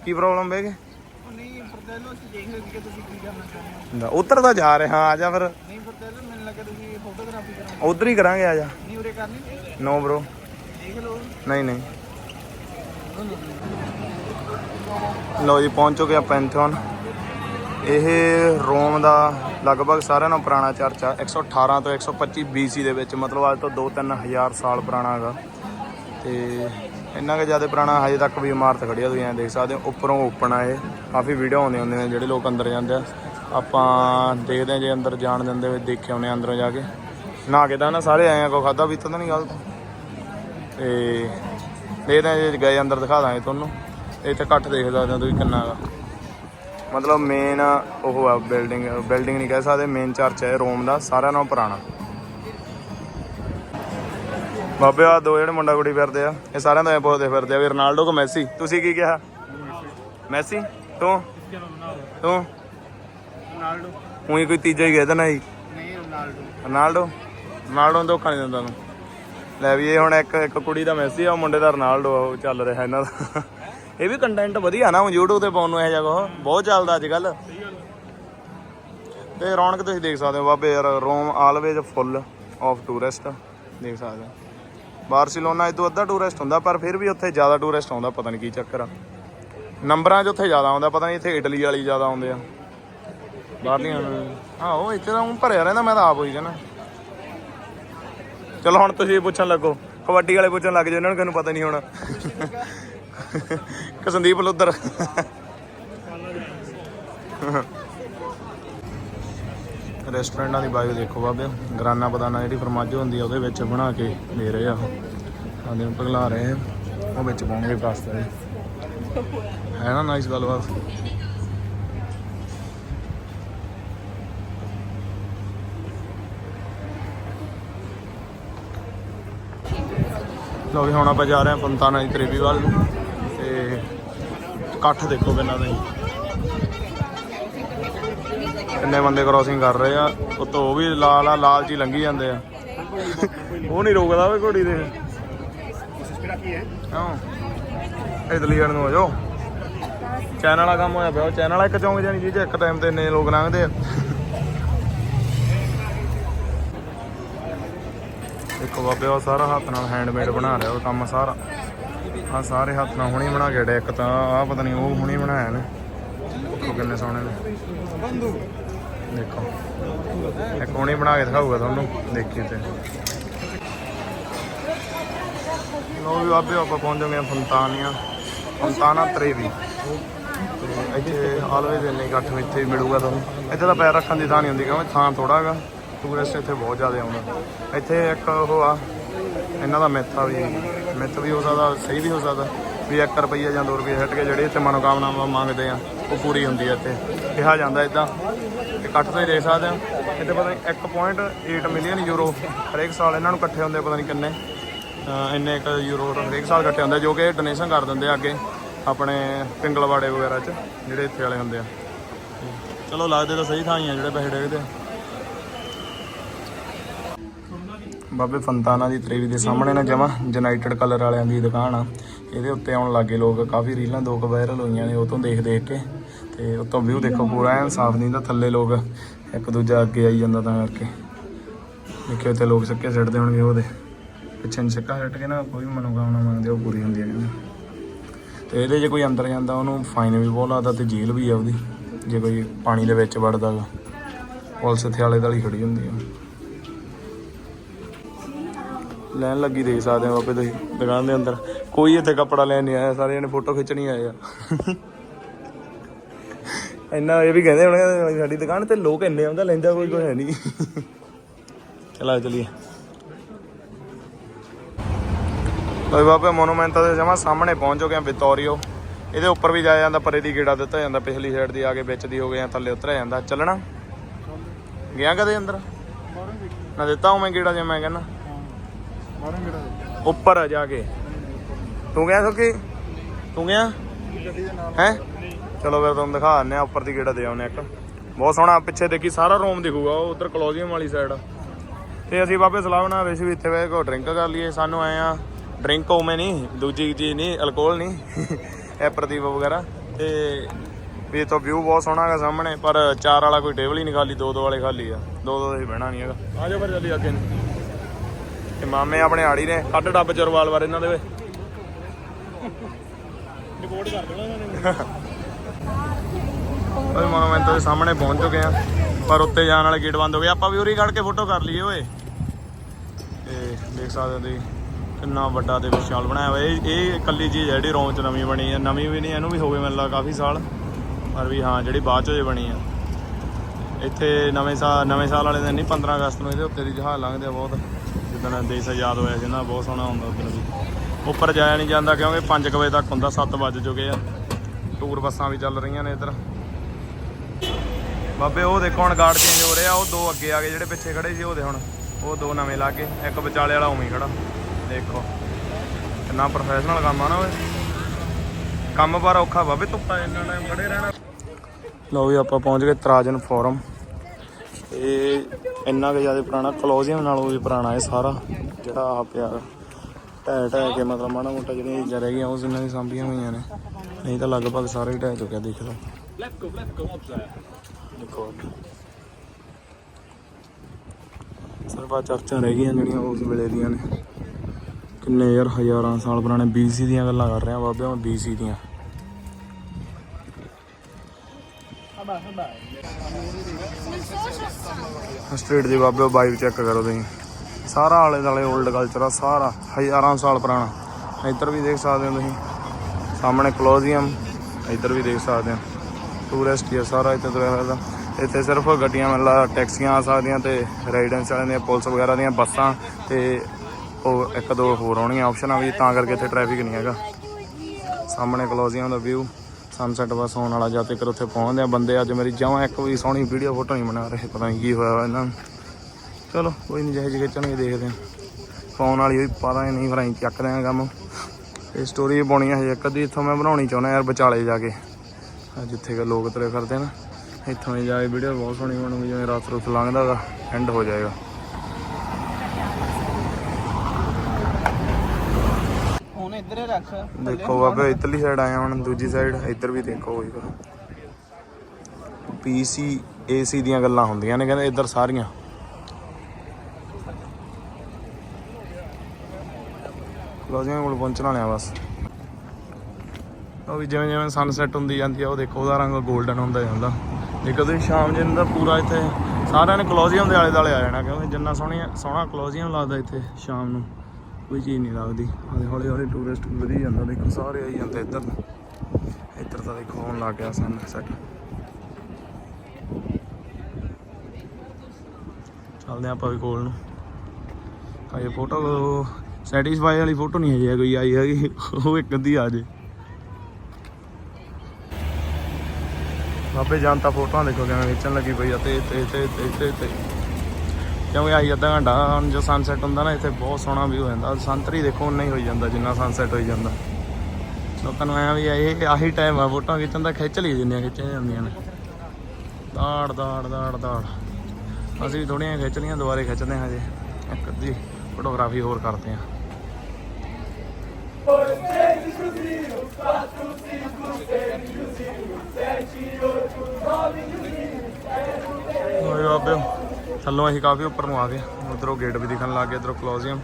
ਕੀ ਪ੍ਰੋਬਲਮ ਬਹਿ ਗਏ? ਨਹੀਂ ਫਰਦੇਲੋ ਅਸੀਂ ਦੇਖ ਰਹੇ ਸੀ ਕਿ ਤੁਸੀਂ ਕੀ ਕਰਨਾ ਚਾਹੁੰਦੇ ਹੋ। ਉੱਧਰ ਤਾਂ ਜਾ ਰਹੇ ਹਾਂ ਆ ਜਾ ਫਿਰ। ਨਹੀਂ ਫਰਦੇਲੋ ਮੈਨੂੰ ਲੱਗਾ ਤੁਸੀਂ ਫੋਟੋਗ੍ਰਾਫੀ ਕਰਾਉਣੀ। ਉਧਰ ਹੀ ਕਰਾਂਗੇ ਆ ਜਾ। ਨਹੀਂ ਉਰੇ ਕਰਨੀ ਨੋ ਬ్రో ਦੇਖ ਲਓ। ਨਹੀਂ ਨਹੀਂ। ਲੋ ਜੀ ਪਹੁੰਚ ਚੁੱਕੇ ਆ ਪੈਂਥਨ ਇਹ ਰੋਮ ਦਾ ਲਗਭਗ ਸਾਰਿਆਂ ਨਾਲੋਂ ਪੁਰਾਣਾ ਚਰਚ ਆ। 118 ਤੋਂ 125 BC ਦੇ ਵਿੱਚ ਮਤਲਬ ਅੱਜ ਤੋਂ 2-3 ਹਜ਼ਾਰ ਸਾਲ ਪੁਰਾਣਾ ਹੈਗਾ। ਤੇ ਇੰਨਾ ਕੁ ਜ਼ਿਆਦਾ ਪੁਰਾਣਾ ਹਜੇ ਤੱਕ ਵੀ ਇਮਾਰਤ ਖੜੀ ਆ, ਤੁਸੀਂ ਐਂ ਦੇਖ ਸਕਦੇ ਹੋ, ਉੱਪਰੋਂ ਓਪਨ ਆ ਇਹ। ਕਾਫੀ ਵੀਡੀਓ ਆਉਂਦੀਆਂ ਹੁੰਦੀਆਂ ਨੇ ਜਿਹੜੇ ਲੋਕ ਅੰਦਰ ਜਾਂਦੇ ਆ। ਆਪਾਂ ਦੇਖਦੇ ਹਾਂ ਜੇ ਅੰਦਰ ਜਾਣ ਦਿੰਦੇ ਹੋਏ ਦੇਖੇ ਆਉਂਦੇ ਆ ਅੰਦਰੋਂ ਜਾ ਕੇ। ਨਾ ਕੇ ਤਾਂ ਨਾ ਸਾਰੇ ਆਏ ਆ ਕੋ ਖਾਦਾ ਪੀਤਾ ਤਾਂ ਨਹੀਂ ਗਲਤ ਤੇ ਦੇਖਦੇ ਆ ਜੇ ਗਏ ਅੰਦਰ ਦਿਖਾ ਦਾਂਗੇ ਤੁਹਾਨੂੰ। ਇਹ ਤਾਂ ਘੱਟ ਦੇਖ ਸਕਦੇ ਹੋ ਤੁਸੀਂ ਕਿੰਨਾ ਹੈਗਾ ਮਤਲਬ ਮੇਨ ਉਹ ਆ ਬਿਲਡਿੰਗ ਬਿਲਡਿੰਗ ਨਹੀਂ ਕਹਿ ਸਕਦੇ ਮੇਨ ਚਰਚ ਹੈ ਰੋਮ ਦਾ, ਸਾਰਿਆਂ ਨਾਲੋਂ ਪੁਰਾਣਾ। ਬਾਬੇ ਆ ਦੋ ਜਿਹੜੇ ਮੁੰਡਾ ਕੁੜੀ ਫਿਰਦੇ ਆ ਇਹ ਸਾਰਿਆਂ ਤੋਂ ਐ ਪੁੱਛਦੇ ਫਿਰਦੇ ਆ ਵੀ ਰੋਨਾਲਡੋ ਕੋ ਮੈਸੀ? ਤੁਸੀਂ ਕੀ ਕਿਹਾ? ਮੈਸੀ। ਤੂੰ? ਤੂੰ? ਰੋਨਾਲਡੋ। ਉਹੀ ਕੋਈ ਤੀਜਾ ਹੀ ਕਹਿ ਦੇਣਾ ਸੀ ਨਹੀਂ ਰੋਨਾਲਡੋ। ਰੋਨਾਲਡੋ? ਰੋਨਾਲਡੋ ਨੂੰ ਧੋਖਾ ਨਹੀਂ ਦਿੰਦਾ ਨੂੰ ਲੈ ਵੀ ਇਹ ਹੁਣ ਇੱਕ ਇੱਕ ਕੁੜੀ ਦਾ ਮੈਸੀ ਆ ਉਹ ਮੁੰਡੇ ਦਾ ਰੋਨਾਲਡੋ ਆ, ਉਹ ਚੱਲ ਰਿਹਾ ਇਹਨਾਂ ਦਾ। ਇਹ ਵੀ ਕੰਟੈਂਟ ਵਧੀਆ ਨਾ ਹੁਣ YouTube ਤੇ ਪਾਉਣ ਨੂੰ ਇਹ ਜਗ੍ਹਾ ਬਹੁਤ ਚੱਲਦਾ ਅੱਜ ਕੱਲ ਤੇ ਰੌਣਕ ਤੁਸੀਂ ਦੇਖ ਸਕਦੇ ਹੋ ਬਾਬੇ ਯਾਰ Rome always full of tourist. ਦੇਖ ਸਕਦੇ ਹੋ। ਬਾਰਸੀਲੋਨਾ ਇਹ ਅੱਧਾ ਟੂਰਿਸਟ ਹੁੰਦਾ, ਪਰ ਫਿਰ ਵੀ ਉੱਥੇ ਜ਼ਿਆਦਾ ਟੂਰਿਸਟ ਆਉਂਦਾ, ਪਤਾ ਨਹੀਂ ਕੀ ਚੱਕਰ ਆ। ਨੰਬਰਾਂ 'ਚ ਉੱਥੇ ਜ਼ਿਆਦਾ ਆਉਂਦਾ, ਪਤਾ ਨਹੀਂ ਇੱਥੇ ਇਟਲੀ ਵਾਲੀ ਜ਼ਿਆਦਾ ਆਉਂਦੇ ਆ। ਬਾਹਰਲੀਆਂ ਨੂੰ ਹਾਂ, ਉਹ ਇੱਥੇ ਤਾਂ ਹੁਣ ਭਰਿਆ ਰਹਿੰਦਾ, ਮੈਂ ਤਾਂ ਆਪ ਹੋਈ ਜਾਣਾ ਚਲੋ ਹੁਣ ਤੁਸੀਂ ਪੁੱਛਣ ਲੱਗੋ, ਕਬੱਡੀ ਵਾਲੇ ਪੁੱਛਣ ਲੱਗ ਜਾਓ, ਇਹਨਾਂ ਨੂੰ ਕਿਹਨੂੰ ਪਤਾ ਨਹੀਂ ਹੋਣਾ। ਕਿ ਸੰਦੀਪ ਲੁੱਦਰ ਰੈਸਟੋਰੈਂਟਾਂ ਦੀ ਬਾਇਓ ਦੇਖੋ ਬਾਬੇ, ਗਰਾਨਾ ਬਦਾਨਾ ਜਿਹੜੀ ਫਰਮਾਜੋ ਹੁੰਦੀ ਆ, ਉਹਦੇ ਵਿੱਚ ਬਣਾ ਕੇ ਦੇ ਰਹੇ ਆ ਉਹ। ਆਂਦੇ ਨੂੰ ਪਗਲਾ ਰਹੇ ਆ, ਉਹ ਵਿੱਚ ਪਾਉਣਗੇ ਪਾਸਤਾ ਜੀ। ਹੈ ਨਾ ਨਾਈਸ ਗੱਲਬਾਤ। ਲੋ ਵੀ ਹੁਣ ਆਪਾਂ ਜਾ ਰਹੇ ਹਾਂ ਪੰਤਾਨਾ ਦੀ ਤ੍ਰੇਵੀ ਵੱਲ ਨੂੰ, ਤੇ ਇਕੱਠ ਦੇਖੋ ਕਿੰਨਾ ਦਾ ਜੀ। ਕਿੰਨੇ ਬੰਦੇ ਕ੍ਰਾਸਿੰਗ ਕਰ ਰਹੇ ਆ, ਉਤੋਂ ਉਹ ਵੀ ਲਾਲ ਆ, ਲਾਲ ਜੀ ਲੰਘੀ ਜਾਂਦੇ ਆ। ਉਹ ਨਹੀਂ ਰੋਕਦਾ ਓਏ ਘੋੜੀ ਦੇ ਹਾਂ ਇਟਲੀ ਜਾਣ ਨੂੰ ਹੋ ਜਾਓ। ਚੈਨਲ ਵਾਲਾ ਕੰਮ ਹੋਇਆ ਪਿਆ ਚੈਨਲ ਵਾਲਾ ਇੱਕ ਚੌਂਕ ਜਾਨੀ ਜੀ ਇੱਕ ਟਾਈਮ ਤੇ ਇੰਨੇ ਲੋਕ ਲੰਘਦੇ ਆ। ਦੇਖੋ ਬਾਬੇ ਉਹ ਸਾਰਾ ਹੱਥ ਨਾਲ ਹੈਂਡਮੇਡ ਬਣਾ ਰਿਹਾ, ਉਹ ਕੰਮ ਸਾਰਾ। ਆ ਸਾਰੇ ਹੱਥ ਨਾਲ ਹੁਣੀ ਬਣਾ ਕੇ ਡੇ ਤਾਂ ਆ ਪਤਾ ਨਹੀਂ ਉਹ ਹੁਣੀ ਬਣਾਇਆ ਨੇ। ਕਿੰਨੇ ਸੋਹਣੇ ਨੇ। ਦੇਖੋ। ਇੱਕ ਹੁਣੀ ਬਣਾ ਕੇ ਦਿਖਾਊਗਾ ਤੁਹਾਨੂੰ, ਦੇਖੀ ਤੇ। ਲੋ ਵੀ ਬਾਬੇ, ਆਪਾਂ ਪਹੁੰਚ ਗਏ ਹਾਂ ਫੰਤਾਨਾ ਤ੍ਰੇਵੀ। ਤੇ ਇੱਥੇ ਆਲਵੇਜ਼ ਇੰਨੇ ਇਕੱਠ ਇੱਥੇ ਹੀ ਮਿਲੂਗਾ ਤੁਹਾਨੂੰ। ਇੱਥੇ ਤਾਂ ਪੈਰ ਰੱਖਣ ਦੀ ਥਾਂ ਨਹੀਂ ਹੁੰਦੀ, ਕਿਉਂਕਿ ਥਾਂ ਥੋੜਾ ਹੈਗਾ। ਟੂਰਿਸਟ ਇੱਥੇ ਬਹੁਤ ਜ਼ਿਆਦਾ ਆਉਂਦਾ ਇੱਥੇ ਇੱਕ ਉਹ ਆ, ਇਹਨਾਂ ਦਾ ਮਿੱਥਾ ਵੀ, ਮਿੱਥ ਵੀ ਹੋ ਸਕਦਾ, ਸਹੀ ਵੀ ਹੋ ਸਕਦਾ। ਵੀ 1 ਰੁਪਈਆ ਜਾਂ 2 ਰੁਪਏ ਹਟ ਕੇ ਜਿਹੜੇ ਇੱਥੇ ਮਨੋਕਾਮਨਾਵਾਂ ਮੰਗਦੇ ਆ, ਉਹ ਪੂਰੀ ਹੁੰਦੀ ਆ ਇੱਥੇ। ਕਿਹਾ ਜਾਂਦਾ ਇਦਾਂ ਇਕੱਠ ਤੋਂ ਹੀ ਦੇਖ ਸਕਦੇ ਆ ਇੱਥੇ ਪਤਾ ਨਹੀਂ 1.8 ਮਿਲੀਅਨ ਯੂਰੋ ਹਰੇਕ ਸਾਲ ਇਹਨਾਂ ਨੂੰ ਇਕੱਠੇ ਹੁੰਦੇ ਪਤਾ ਨਹੀਂ ਕਿੰਨੇ। ਇੰਨੇ ਇੱਕ ਯੂਰੋ ਹਰੇਕ ਸਾਲ ਇਕੱਠੇ ਹੁੰਦੇ ਜੋ ਕਿ ਡੋਨੇਸ਼ਨ ਕਰ ਦਿੰਦੇ ਆ ਅੱਗੇ ਆਪਣੇ ਪਿੰਗਲਵਾੜੇ ਵਗੈਰਾ 'ਚ, ਜਿਹੜੇ ਇੱਥੇ ਵਾਲੇ ਹੁੰਦੇ ਆ। ਚਲੋ ਲੱਗਦੇ ਤਾਂ ਸਹੀ ਥਾਂ ਹੀ ਆ ਜਿਹੜੇ ਪੈਸੇ ਡੇਗਦੇ ਆ। ਬਾਬੇ ਫੰਤਾਨਾ ਦੀ ਤ੍ਰੇਵੀ ਦੇ ਸਾਹਮਣੇ ਨਾ ਜਮਾ ਯੂਨਾਈਟਿਡ ਕਲਰ ਵਾਲਿਆਂ ਦੀ ਦੁਕਾਨ ਆ। ਇਹਦੇ ਉੱਤੇ ਆਉਣ ਲੱਗੇ ਲੋਕ, ਕਾਫੀ ਰੀਲਾਂ ਦੋ ਕੁ ਵਾਇਰਲ ਹੋਈਆਂ ਨੇ, ਉਹ ਤੋਂ ਦੇਖ ਦੇਖ ਕੇ। ਤੇ ਉਤੋਂ ਵਿਊ ਦੇਖੋ, ਪੂਰਾ ਐਨ ਸਾਫ਼ ਨਹੀਂ ਤਾਂ ਥੱਲੇ ਲੋਕ ਇੱਕ ਦੂਜਾ ਅੱਗੇ ਆਈ ਜਾਂਦਾ ਤਾਂ ਕਰਕੇ। ਦੇਖਿਓ ਤੇ ਲੋਕ ਸਿੱਕੇ ਸਿੱਟਦੇ ਹੋਣਗੇ ਉਹਦੇ। ਪਿੱਛੇ ਨੂੰ ਸਿੱਕਾ ਸਿੱਟ ਕੇ ਨਾ ਕੋਈ ਮਨੋਕਾਮਨਾ ਮੰਗਦੇ, ਉਹ ਪੂਰੀ ਹੁੰਦੀ ਹੈ ਕਹਿੰਦੇ। ਤੇ ਇਹਦੇ ਜੇ ਕੋਈ ਅੰਦਰ ਜਾਂਦਾ, ਉਹਨੂੰ ਫਾਈਨ ਵੀ ਬਹੁਤ ਲੱਗਦਾ ਤੇ ਜੇਲ੍ਹ ਵੀ ਆ ਉਹਦੀ। ਜੇ ਕੋਈ ਪਾਣੀ ਦੇ ਵਿੱਚ ਵੜਦਾ ਗਾ, ਪੁਲਿਸ ਇੱਥੇ ਆਲੇ ਦਾਲੀ ਖੜੀ ਹੁੰਦੀ ਆ। ਲੈਣ ਲੱਗੀ ਦੇਖ ਸਕਦੇ ਹੋ ਬਾਬੇ ਤੁਸੀਂ, ਦੁਕਾਨ ਦੇ ਅੰਦਰ। ਕੋਈ ਇੱਥੇ ਕੱਪੜਾ ਲੈਣ ਨਹੀਂ ਆਇਆ, ਸਾਰੇ ਜਣੇ ਫੋਟੋ ਖਿੱਚਣੀ ਆਏ ਆ। ਇੰਨਾ ਇਹ ਵੀ ਕਹਿੰਦੇ ਹੁਣ ਸਾਡੀ ਦੁਕਾਨ ਤੇ ਲੋਕ ਇੰਨੇ ਆਉਂਦਾ, ਲੈਂਦਾ ਕੋਈ ਕੋਈ ਹੈ ਨਹੀਂ ਚਲਾ ਚਲੀਏ। ਲੋ ਬਾਬੇ, ਮੋਨੂਮੈਂਟ ਦੇ ਜਮਾ ਸਾਹਮਣੇ ਪਹੁੰਚ ਚੁੱਕੇ ਆ ਵਿਤੋਰੀਓ। ਇਹਦੇ ਉੱਪਰ ਵੀ ਜਾਇਆ ਜਾਂਦਾ, ਪਰੇ ਦੀ ਗੇੜਾ ਦਿੱਤਾ ਜਾਂਦਾ, ਪਿਛਲੀ ਸਾਈਡ ਦੀ ਆ ਕੇ ਵਿੱਚ ਦੀ ਹੋ ਗਏ ਆ, ਥੱਲੇ ਉਤਰਿਆ ਜਾਂਦਾ। ਚੱਲਣਾ? ਗਿਆ ਕਦੇ ਅੰਦਰ? ਨਾ ਦਿੱਤਾ ਹੂੰ ਮੈਂ ਗੇੜਾ ਜੇ ਮੈਂ ਕਹਿੰਦਾ। ਉੱਪਰ ਆ ਜਾ ਕੇ। ਤੂੰ ਗਿਆ ਸੁੱਕੀ ਤੂੰ ਗਿਆ? ਗੱਡੀ ਹੈ? ਚਲੋ ਫਿਰ ਤੁਹਾਨੂੰ ਦਿਖਾ ਦਿੰਦੇ ਆ ਉੱਪਰ ਦੀ ਗੇੜਾ ਦੇ ਆਉਨੇ ਇੱਕ। ਬਹੁਤ ਸੋਹਣਾ ਪਿੱਛੇ ਦੇਖੀ ਸਾਰਾ ਰੂਮ ਦਿਖੂਗਾ ਉਹ ਉਧਰ ਕਲੋਜ਼ੀਅਮ ਵਾਲੀ ਸਾਈਡ ਤੇ ਅਸੀਂ ਬਾਬੇ ਸਲਾਹ ਬਣਾ ਰਹੇ ਸੀ ਵੀ ਇੱਥੇ ਬਹਿ ਕੇ ਡਰਿੰਕ ਕਰ ਲਈਏ। ਸਾਨੂੰ ਆਏ ਆ ਡਰਿੰਕ ਉਵੇਂ ਨਹੀਂ ਦੂਜੀ ਚੀਜ਼ ਨਹੀਂ ਅਲਕੋਹਲ ਨਹੀਂ ਇਹ ਪ੍ਰਦੀਪ ਵਗੈਰਾ। ਤੇ ਵੀ ਤੋਂ ਵਿਊ ਬਹੁਤ ਸੋਹਣਾ ਹੈਗਾ ਸਾਹਮਣੇ ਪਰ ਚਾਰ ਵਾਲਾ ਕੋਈ ਟੇਬਲ ਹੀ ਨਹੀਂ ਖਾਲੀ ਦੋ ਦੋ ਵਾਲੇ ਖਾਲੀ ਆ। ਦੋ ਦੋ ਦੇ ਬਹਿਣਾ ਨਹੀਂ ਹੈਗਾ। ਆ ਜਾਓ ਫਿਰ ਜਲਦੀ ਅੱਗੇ ਨੂੰ। ਤੇ ਮਾਮੇ ਆਪਣੇ ਆੜੀ ਨੇ ਕੱਢ ਡੱਬ ਚ ਰਿਵਾਲਵਰ ਇਹਨਾਂ ਦੇ ਵੇ। ਰਿਪੋਰਟ ਕਰ ਦੇਣਾ ਇਹਨਾਂ ਨੇ। ਉਹ ਮੋਨੂਮੈਂਟ ਦੇ ਸਾਹਮਣੇ ਪਹੁੰਚ ਚੁੱਕੇ ਆ ਪਰ ਉੱਤੇ ਜਾਣ ਵਾਲੇ ਗੇਟ ਬੰਦ ਹੋ ਗਏ। ਆਪਾਂ ਵੀ ਉਰੀ ਕੱਢ ਕੇ ਫੋਟੋ ਕਰ ਲਈਏ, ਓਏ। ਤੇ ਦੇਖ ਸਕਦੇ ਹੋ ਤੁਸੀਂ, ਕਿੰਨਾ ਵੱਡਾ ਤੇ ਵਿਸ਼ਾਲ ਬਣਾਇਆ ਹੋਇਆ। ਇਹ ਇਹ ਇਕੱਲੀ ਚੀਜ਼ ਹੈ ਜਿਹੜੀ ਰੋਮ ਚ ਨਵੀਂ ਬਣੀ ਹੈ। ਨਵੀਂ ਵੀ ਨਹੀਂ, ਇਹਨੂੰ ਵੀ ਹੋ ਗਏ ਮੈਨੂੰ ਲੱਗਦਾ ਕਾਫੀ ਸਾਲ। ਪਰ ਵੀ ਹਾਂ, ਜਿਹੜੀ ਬਾਅਦ ਚੋਂ ਜੇ ਬਣੀ ਆ ਇੱਥੇ ਨਵੇਂ ਸਾਲ ਨਵੇਂ ਸਾਲ ਵਾਲੇ ਦਿਨ ਨਹੀਂ 15 ਅਗਸਤ ਨੂੰ ਇਹਦੇ ਉੱਤੇ ਦੀ ਜਹਾਜ਼ ਲੰਘਦੇ ਆ ਬਹੁਤ। ਜਿੱਦਣ ਦੇਸ਼ ਆਜ਼ਾਦ ਹੋਇਆ ਸੀ ਨਾ, ਬਹੁਤ ਸੋਹਣਾ ਹੁੰਦਾ ਉਦੋਂ ਵੀ। ਉੱਪਰ ਜਾਇਆ ਨਹੀਂ ਜਾਂਦਾ, ਕਿਉਂਕਿ 5 ਵਜੇ ਤੱਕ ਹੁੰਦਾ 7 ਵੱਜ ਚੁੱਕੇ ਆ। ਟੂਰ ਬੱਸਾਂ ਵੀ ਚੱਲ ਰਹੀਆਂ ਨੇ ਇੱਧਰ। ਬਾਬੇ, ਉਹ ਦੇਖੋ ਹੁਣ ਗਾਰਡ ਚੇਂਜ ਹੋ ਰਿਹਾ ਉਹ ਦੋ ਅੱਗੇ ਆ ਗਏ, ਜਿਹੜੇ ਪਿੱਛੇ ਖੜੇ ਸੀ ਉਹਦੇ ਹੁਣ, ਉਹ ਦੋ ਨਵੇਂ ਲਾ ਕੇ, ਇੱਕ ਵਿਚਾਲੇ ਵਾਲਾ ਉਵੇਂ ਖੜਾ। ਦੇਖੋ, ਕਿੰਨਾ ਪ੍ਰੋਫੈਸ਼ਨਲ ਕੰਮ ਆ ਨਾ ਓਏ। ਕੰਮ ਪਰ ਔਖਾ, ਬਾਬੇ, ਧੁੱਪਾਂ ਇੰਨਾ ਟਾਈਮ ਖੜੇ ਰਹਿਣਾ। ਲਓ ਵੀ, ਆਪਾਂ ਪਹੁੰਚ ਗਏ ਤਰਾਜਨ ਫੋਰਮ ਇਹ ਇੰਨਾ ਕੁ ਜ਼ਿਆਦਾ ਪੁਰਾਣਾ ਕਲੋਜ਼ੀਅਮ ਨਾਲੋਂ ਵੀ ਪੁਰਾਣਾ ਹੈ ਸਾਰਾ, ਜਿਹੜਾ ਆ ਪਿਆ। ਢਹਿ ਢਹਿ ਕੇ ਮਤਲਬ ਮਾੜਾ ਮੋਟਾ ਜਿਹੜੀਆਂ ਚੀਜ਼ਾਂ ਰਹਿ ਗਈਆਂ ਉਸ ਇਹਨਾਂ ਦੀ ਸਾਂਭੀਆਂ ਹੋਈਆਂ ਨੇ। ਨਹੀਂ ਤਾਂ ਲਗਭਗ ਸਾਰੇ ਹੀ ਢਹਿ ਚੁੱਕਿਆ, ਦੇਖ ਲਓ। ਦੇਖੋ ਸਰਵਾ ਚਰਚਾਂ ਰਹਿ ਗਈਆਂ ਜਿਹੜੀਆਂ, ਉਸ ਵੇਲੇ ਦੀਆਂ ਨੇ। ਕਿੰਨੇ ਯਾਰ, ਹਜ਼ਾਰਾਂ ਸਾਲ ਪੁਰਾਣੇ BC ਦੀਆਂ ਗੱਲਾਂ ਕਰ ਰਿਹਾ ਬਾਬੇ ਮੈਂ BC ਦੀਆਂ। ਸਟਰੀਟ ਦੇ ਬਾਬੇ ਬਾਈਕ ਚੈੱਕ ਕਰੋ ਤੁਸੀਂ। ਸਾਰਾ ਆਲੇ ਦਾਲੇ 올ਡ ਕਲਚਰ ਆ, ਸਾਰਾ। ਹਜ਼ਾਰਾਂ ਸਾਲ ਪੁਰਾਣਾ। ਇੱਧਰ ਵੀ ਦੇਖ ਸਕਦੇ ਹੋ ਤੁਸੀਂ। ਸਾਹਮਣੇ ਕਲੋਜ਼ੀਅਮ ਇੱਧਰ ਵੀ ਦੇਖ ਸਕਦੇ ਹੋ। ਟੂਰਿਸਟ ਹੀ ਆ ਸਾਰਾ ਇੱਥੇ ਤੁਰਿਆ ਫਿਰਦਾ। ਇੱਥੇ ਸਿਰਫ ਗੱਡੀਆਂ, ਮਤਲਬ ਟੈਕਸੀਆਂ ਆ ਸਕਦੀਆਂ ਤੇ ਰਾਈਡੈਂਸ ਵਾਲਿਆਂ ਦੀਆਂ, ਪੁਲਿਸ ਵਗੈਰਾ ਦੀਆਂ, ਬੱਸਾਂ ਤੇ ਉਹ ਇੱਕ ਦੋ ਹੋਰ ਆਉਣੀਆਂ ਆਪਸ਼ਨਾਂ ਵੀ, ਤਾਂ ਕਰਕੇ ਇੱਥੇ ਟ੍ਰੈਫਿਕ ਨਹੀਂ ਹੈਗਾ। ਸਾਹਮਣੇ ਕਲੋਜ਼ੀਆਂ ਦਾ ਵਿਊ ਸਨਸੈਟ ਬਸ ਆਉਣ ਵਾਲਾ ਜਦ ਤੱਕ ਉੱਥੇ ਪਹੁੰਚਦੇ ਆ ਬੰਦੇ, ਅੱਜ ਮੇਰੀ ਜਮਾਂ ਇੱਕ ਵੀ ਸੋਹਣੀ ਵੀਡੀਓ ਫੋਟੋ ਨਹੀਂ ਬਣਾ ਰਹੇ, ਪਤਾ ਨਹੀਂ ਕੀ ਹੋਇਆ ਵਾ ਇਹਨਾਂ ਨੂੰ। ਚਲੋ, ਕੋਈ ਨਹੀਂ ਜਿਹੇ ਜਿਹੇ ਖਿੱਚਣਗੇ ਦੇਖਦੇ ਆ। ਫੋਨ ਵਾਲੀ ਵੀ ਪਤਾ ਹੀ ਨਹੀਂ, ਫਿਰ ਅਸੀਂ ਚੱਕਦੇ ਆ ਕੰਮ। ਇਹ ਸਟੋਰੀ ਪਾਉਣੀ ਹੈ ਹਜੇ, ਇੱਕ ਅੱਧੀ ਇੱਥੋਂ ਮੈਂ ਬਣਾਉਣੀ ਚਾਹੁੰਦਾ ਯਾਰ, ਵਿਚਾਲੇ ਜਾ ਕੇ। ਜਿੱਥੇ ਕਿ ਲੋਕ ਤੁਰੇ ਫਿਰਦੇ ਨਾ। ਇੱਥੋਂ ਹੀ ਜਾ ਕੇ ਵੀਡੀਓ ਬਹੁਤ ਸੋਹਣੀ ਬਣੂਗੀ ਜਿਵੇਂ ਰਾਤ ਰੁੱਤ ਲੰਘਦਾ ਦਾ ਐਂਡ ਹੋ ਜਾਏਗਾ। ਹੁਣ ਇੱਧਰ ਰੱਖ ਦੇਖੋ ਬਾਬੇ ਇੱਧਰਲੀ ਸਾਈਡ ਆਇਆ ਹੁਣ ਦੂਜੀ ਸਾਈਡ ਇੱਧਰ ਵੀ ਦੇਖੋ ਹੋਏਗਾ ਪੀਸੀ ਏਸੀ ਦੀਆਂ ਗੱਲਾਂ ਹੁੰਦੀਆਂ ਨੇ ਕਹਿੰਦੇ ਇੱਧਰ ਸਾਰੀਆਂ। ਕਲੋਜ਼ਿੰਗ ਕੋਲ ਪਹੁੰਚਣ ਵਾਲਿਆ ਬਸ ਉਹ ਵੀ ਜਿਵੇਂ ਜਿਵੇਂ ਸਨਸੈਟ ਹੁੰਦੀ ਜਾਂਦੀ ਆ, ਉਹ ਦੇਖੋ, ਉਹਦਾ ਰੰਗ 골ਡਨ ਹੁੰਦਾ ਜਾਂਦਾ। ਜੇ ਕਦੇ ਸ਼ਾਮ ਜਿੰਨ ਦਾ ਪੂਰਾ ਇੱਥੇ, ਸਾਰਿਆਂ ਨੇ ਕਲੋਜ਼ੀਅਮ ਦੇ ਆਲੇ ਦੁਆਲੇ ਆ ਜਾਣਾ, ਕਿਉਂਕਿ ਜਿੰਨਾ ਸੋਹਣੀ ਸੋਹਣਾ ਕਲੋਜ਼ੀਅਮ ਲੱਗਦਾ ਇੱਥੇ ਸ਼ਾਮ ਨੂੰ, ਕੋਈ ਚੀਜ਼ ਨਹੀਂ ਲੱਗਦੀ। ਹੌਲੀ ਹੌਲੀ ਹੌਲੀ ਟੂਰਿਸਟ ਵਧੀ ਜਾਂਦਾ, ਦੇਖੋ, ਸਾਰੇ ਆਈ ਜਾਂਦੇ ਇੱਧਰ ਇੱਧਰ ਤਾਂ ਦੇਖੋ, ਆਉਣ ਲੱਗ ਗਿਆ ਸਨਸੈਟ ਚੱਲਦੇ ਹਾਂ ਆਪਾਂ ਵੀ ਕੋਲ ਨੂੰ। ਹਜੇ ਫੋਟੋ ਸੈਟੀਸਫਾਈ ਵਾਲੀ ਫੋਟੋ ਨਹੀਂ ਹਜੇ ਕੋਈ ਆਈ ਹੈਗੀ, ਉਹ ਇੱਕ ਅੱਧੀ ਆ ਜੇ। ਬਾਬੇ ਜਨਤਾ ਫੋਟੋਆਂ ਦੇਖੋ ਕਿਵੇਂ ਖਿੱਚਣ ਲੱਗੀ ਪਈ ਆ, ਤੇ ਤੇ ਤੇ ਤੇ ਤੇ ਤੇ। ਕਿਉਂਕਿ ਆਹੀ ਅੱਧਾ ਘੰਟਾ ਜੋ ਸਨਸੈਟ ਹੁੰਦਾ ਨਾ, ਇੱਥੇ ਬਹੁਤ ਸੋਹਣਾ ਵਿਊ ਹੁੰਦਾ ਸੰਤਰੀ ਦੇਖੋ, ਉਨਾ ਹੀ ਹੋਈ ਜਾਂਦਾ, ਜਿੰਨਾ ਸਨਸੈਟ ਹੋਈ ਜਾਂਦਾ। ਲੋਕਾਂ ਨੂੰ ਐਂ ਵੀ ਇਹ ਆਹੀ ਟਾਈਮ ਆ, ਫੋਟੋਆਂ ਖਿੱਚਣ ਦਾ, ਖਿੱਚ ਲਈ ਜਿੰਨੀਆਂ ਖਿੱਚੀਆਂ ਜਾਂਦੀਆਂ ਨੇ। ਦਾੜ ਦਾੜ ਦਾੜ ਦਾੜ। ਅਸੀਂ ਥੋੜੀਆਂ ਖਿੱਚ ਲਈਆਂ, ਦੁਬਾਰੇ ਖਿੱਚਦੇ ਹਾਂ ਹਜੇ। ਇੱਕ ਅੱਧੀ ਫੋਟੋਗ੍ਰਾਫੀ ਹੋਰ ਕਰਦੇ ਹਾਂ। ਓਏ ਬਾਬੇ। ਥੱਲੋਂ ਅਸੀਂ ਕਾਫੀ ਉੱਪਰ ਨੂੰ ਆ ਗਏ। ਉਧਰੋਂ ਗੇਟ ਵੀ ਦਿਖਣ ਲੱਗ ਗਿਆ ਇਧਰੋਂ ਕਲੋਜ਼ੀਅਮ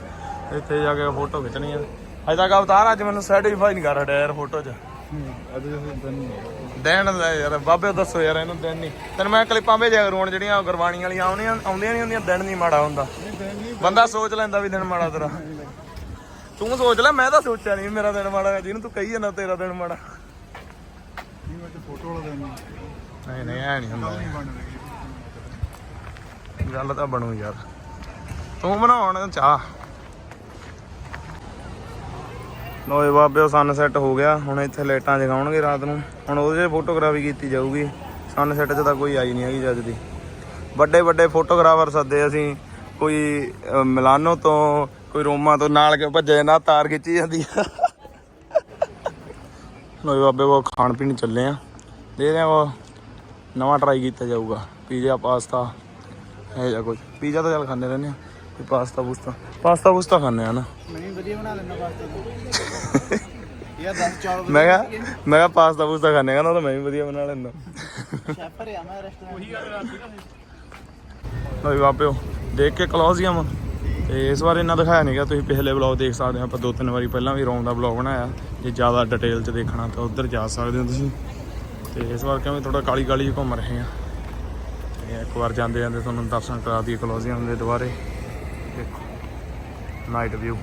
ਇੱਥੇ ਜਾ ਕੇ ਫੋਟੋ ਖਿੱਚਣੀ ਆ। ਅਜੇ ਤੱਕ ਅਵਤਾਰ ਅੱਜ ਮੈਨੂੰ ਸੈਟੀਸਫਾਈ ਨਹੀਂ ਕਰ ਰਿਹਾ ਯਾਰ ਫੋਟੋ 'ਚ। ਦੇਣ ਲੈ ਯਾਰ ਬਾਬੇ ਦੱਸੋ ਯਾਰ ਇਹਨੂੰ ਦਿਨ ਨਹੀਂ। ਤੈਨੂੰ ਮੈਂ ਕਲਿੱਪਾਂ ਭੇਜਿਆ ਕਰੂੰ ਜਿਹੜੀਆਂ ਗੁਰਬਾਣੀ ਵਾਲੀਆਂ ਆਉਂਦੀਆਂ ਆਉਂਦੀਆਂ ਨਹੀਂ ਹੁੰਦੀਆਂ ਦਿਨ ਨਹੀਂ ਮਾੜਾ ਹੁੰਦਾ। ਬੰਦਾ ਸੋਚ ਲੈਂਦਾ ਵੀ ਦਿਨ ਮਾੜਾ ਤੇਰਾ। ਤੂੰ ਸੋਚ ਲੈ ਮੈਂ ਤਾਂ ਸੋਚਿਆ ਨਹੀਂ ਮੇਰਾ ਦਿਨ ਮਾੜਾ ਜਿਹਨੂੰ ਤੂੰ ਕਹੀ ਜਾਂਦਾ ਤੇਰਾ ਦਿਨ ਮਾੜਾ। ਫੋਟੋ ਵਾਲਾ ਦਿਨ ਨਹੀਂ ਨਹੀਂ ਐ ਨਹੀਂ ਹੁੰਦਾ। ਗੱਲ ਤਾਂ ਬਣੂ ਯਾਰ। ਤੂੰ ਬਣਾਉਣ ਚਾਹ। ਲੋਏ ਬਾਬੇ ਸਨਸੈਟ ਹੋ ਗਿਆ। ਹੁਣ ਇੱਥੇ ਲਾਈਟਾਂ ਜਗਾਉਣਗੇ ਰਾਤ ਨੂੰ। ਹੁਣ ਉਹਦੇ 'ਚ ਫੋਟੋਗ੍ਰਾਫੀ ਕੀਤੀ ਜਾਊਗੀ। ਸਨਸੈਟ 'ਚ ਤਾਂ ਕੋਈ ਆਈ ਨਹੀਂ ਹੈਗੀ ਜੱਜ ਦੀ। ਵੱਡੇ ਵੱਡੇ ਫੋਟੋਗ੍ਰਾਫਰ ਸੱਦੇ ਅਸੀਂ। ਕੋਈ ਮਿਲਾਨੋ ਤੋਂ, ਕੋਈ ਰੋਮਾ ਤੋਂ ਨਾਲ ਕੇ ਭੱਜੇ ਨਾ ਤਾਰ ਖਿੱਚੀ ਜਾਂਦੀ ਆ। ਲੋਏ ਬਾਬੇ, ਉਹ ਖਾਣ ਪੀਣ ਚੱਲੇ ਆ। ਦੇਖਦੇ ਆ ਨਵਾਂ ਟਰਾਈ ਕੀਤਾ ਜਾਊਗਾ। ਪੀਜ਼ਾ ਪਾਸਤਾ ਇਹ ਜਾਂ ਕੁਝ ਪੀਜ਼ਾ ਤਾਂ ਚੱਲ ਖਾਂਦੇ ਰਹਿੰਦੇ ਆ ਤੇ ਪਾਸਤਾ ਪੂਸਤਾ। ਪਾਸਤਾ ਪੂਸਤਾ ਖਾਂਦੇ ਆ ਨਾ। ਮੈਂ ਵੀ ਵਧੀਆ ਬਣਾ ਲੈਣਾ ਪਾਸਤਾ ਯਾਰ 10 ਚੌਲ ਮੈਂ ਕਿਹਾ ਮੈਂ ਕਿਹਾ ਪਾਸਤਾ ਪੂਸਤਾ ਖਾਂਦੇ ਕਹਿੰਦਾ ਉਹ ਤਾਂ ਮੈਂ ਵੀ ਵਧੀਆ ਬਣਾ ਲੈਂਦਾ। ਸ਼ੈਫਰ ਆ ਮੈਂ ਰੈਸਟੋਰੈਂਟ ਉਹੀ ਲੋਈ ਬਾਪਿਓ ਦੇਖ ਕੇ ਕਲੋਜ਼ੀਅਮ ਤੇ ਇਸ ਵਾਰ ਇਹਨਾਂ ਦਿਖਾਇਆ ਨਹੀਂਗਾ ਤੁਸੀਂ ਪਿਛਲੇ ਵਲੌਗ ਦੇਖ ਸਕਦੇ ਹੋ ਆਪਾਂ ਦੋ ਤਿੰਨ ਵਾਰੀ ਪਹਿਲਾਂ ਵੀ ਰੋਮ ਦਾ ਵਲੌਗ ਬਣਾਇਆ। ਜੇ ਜ਼ਿਆਦਾ ਡਿਟੇਲ 'ਚ ਦੇਖਣਾ ਤਾਂ ਉੱਧਰ ਜਾ ਸਕਦੇ ਹੋ ਤੁਸੀਂ। ਤੇ ਇਸ ਵਾਰ ਕਿਉਂਕਿ ਥੋੜਾ ਕਾਲੀ ਕਾਲੀ ਘੁੰਮ ਰਹੇ ਆ ਤੇ ਇੱਕ ਵਾਰ ਜਾਂਦੇ ਜਾਂਦੇ ਤੁਹਾਨੂੰ ਦਰਸ਼ਨ ਕਰਾ ਦਈਏ ਕਲੋਜ਼ੀਅਮ ਦੇ ਦੁਆਰੇ। ਦੇਖੋ ਨਾਈਟ ਵਿਊ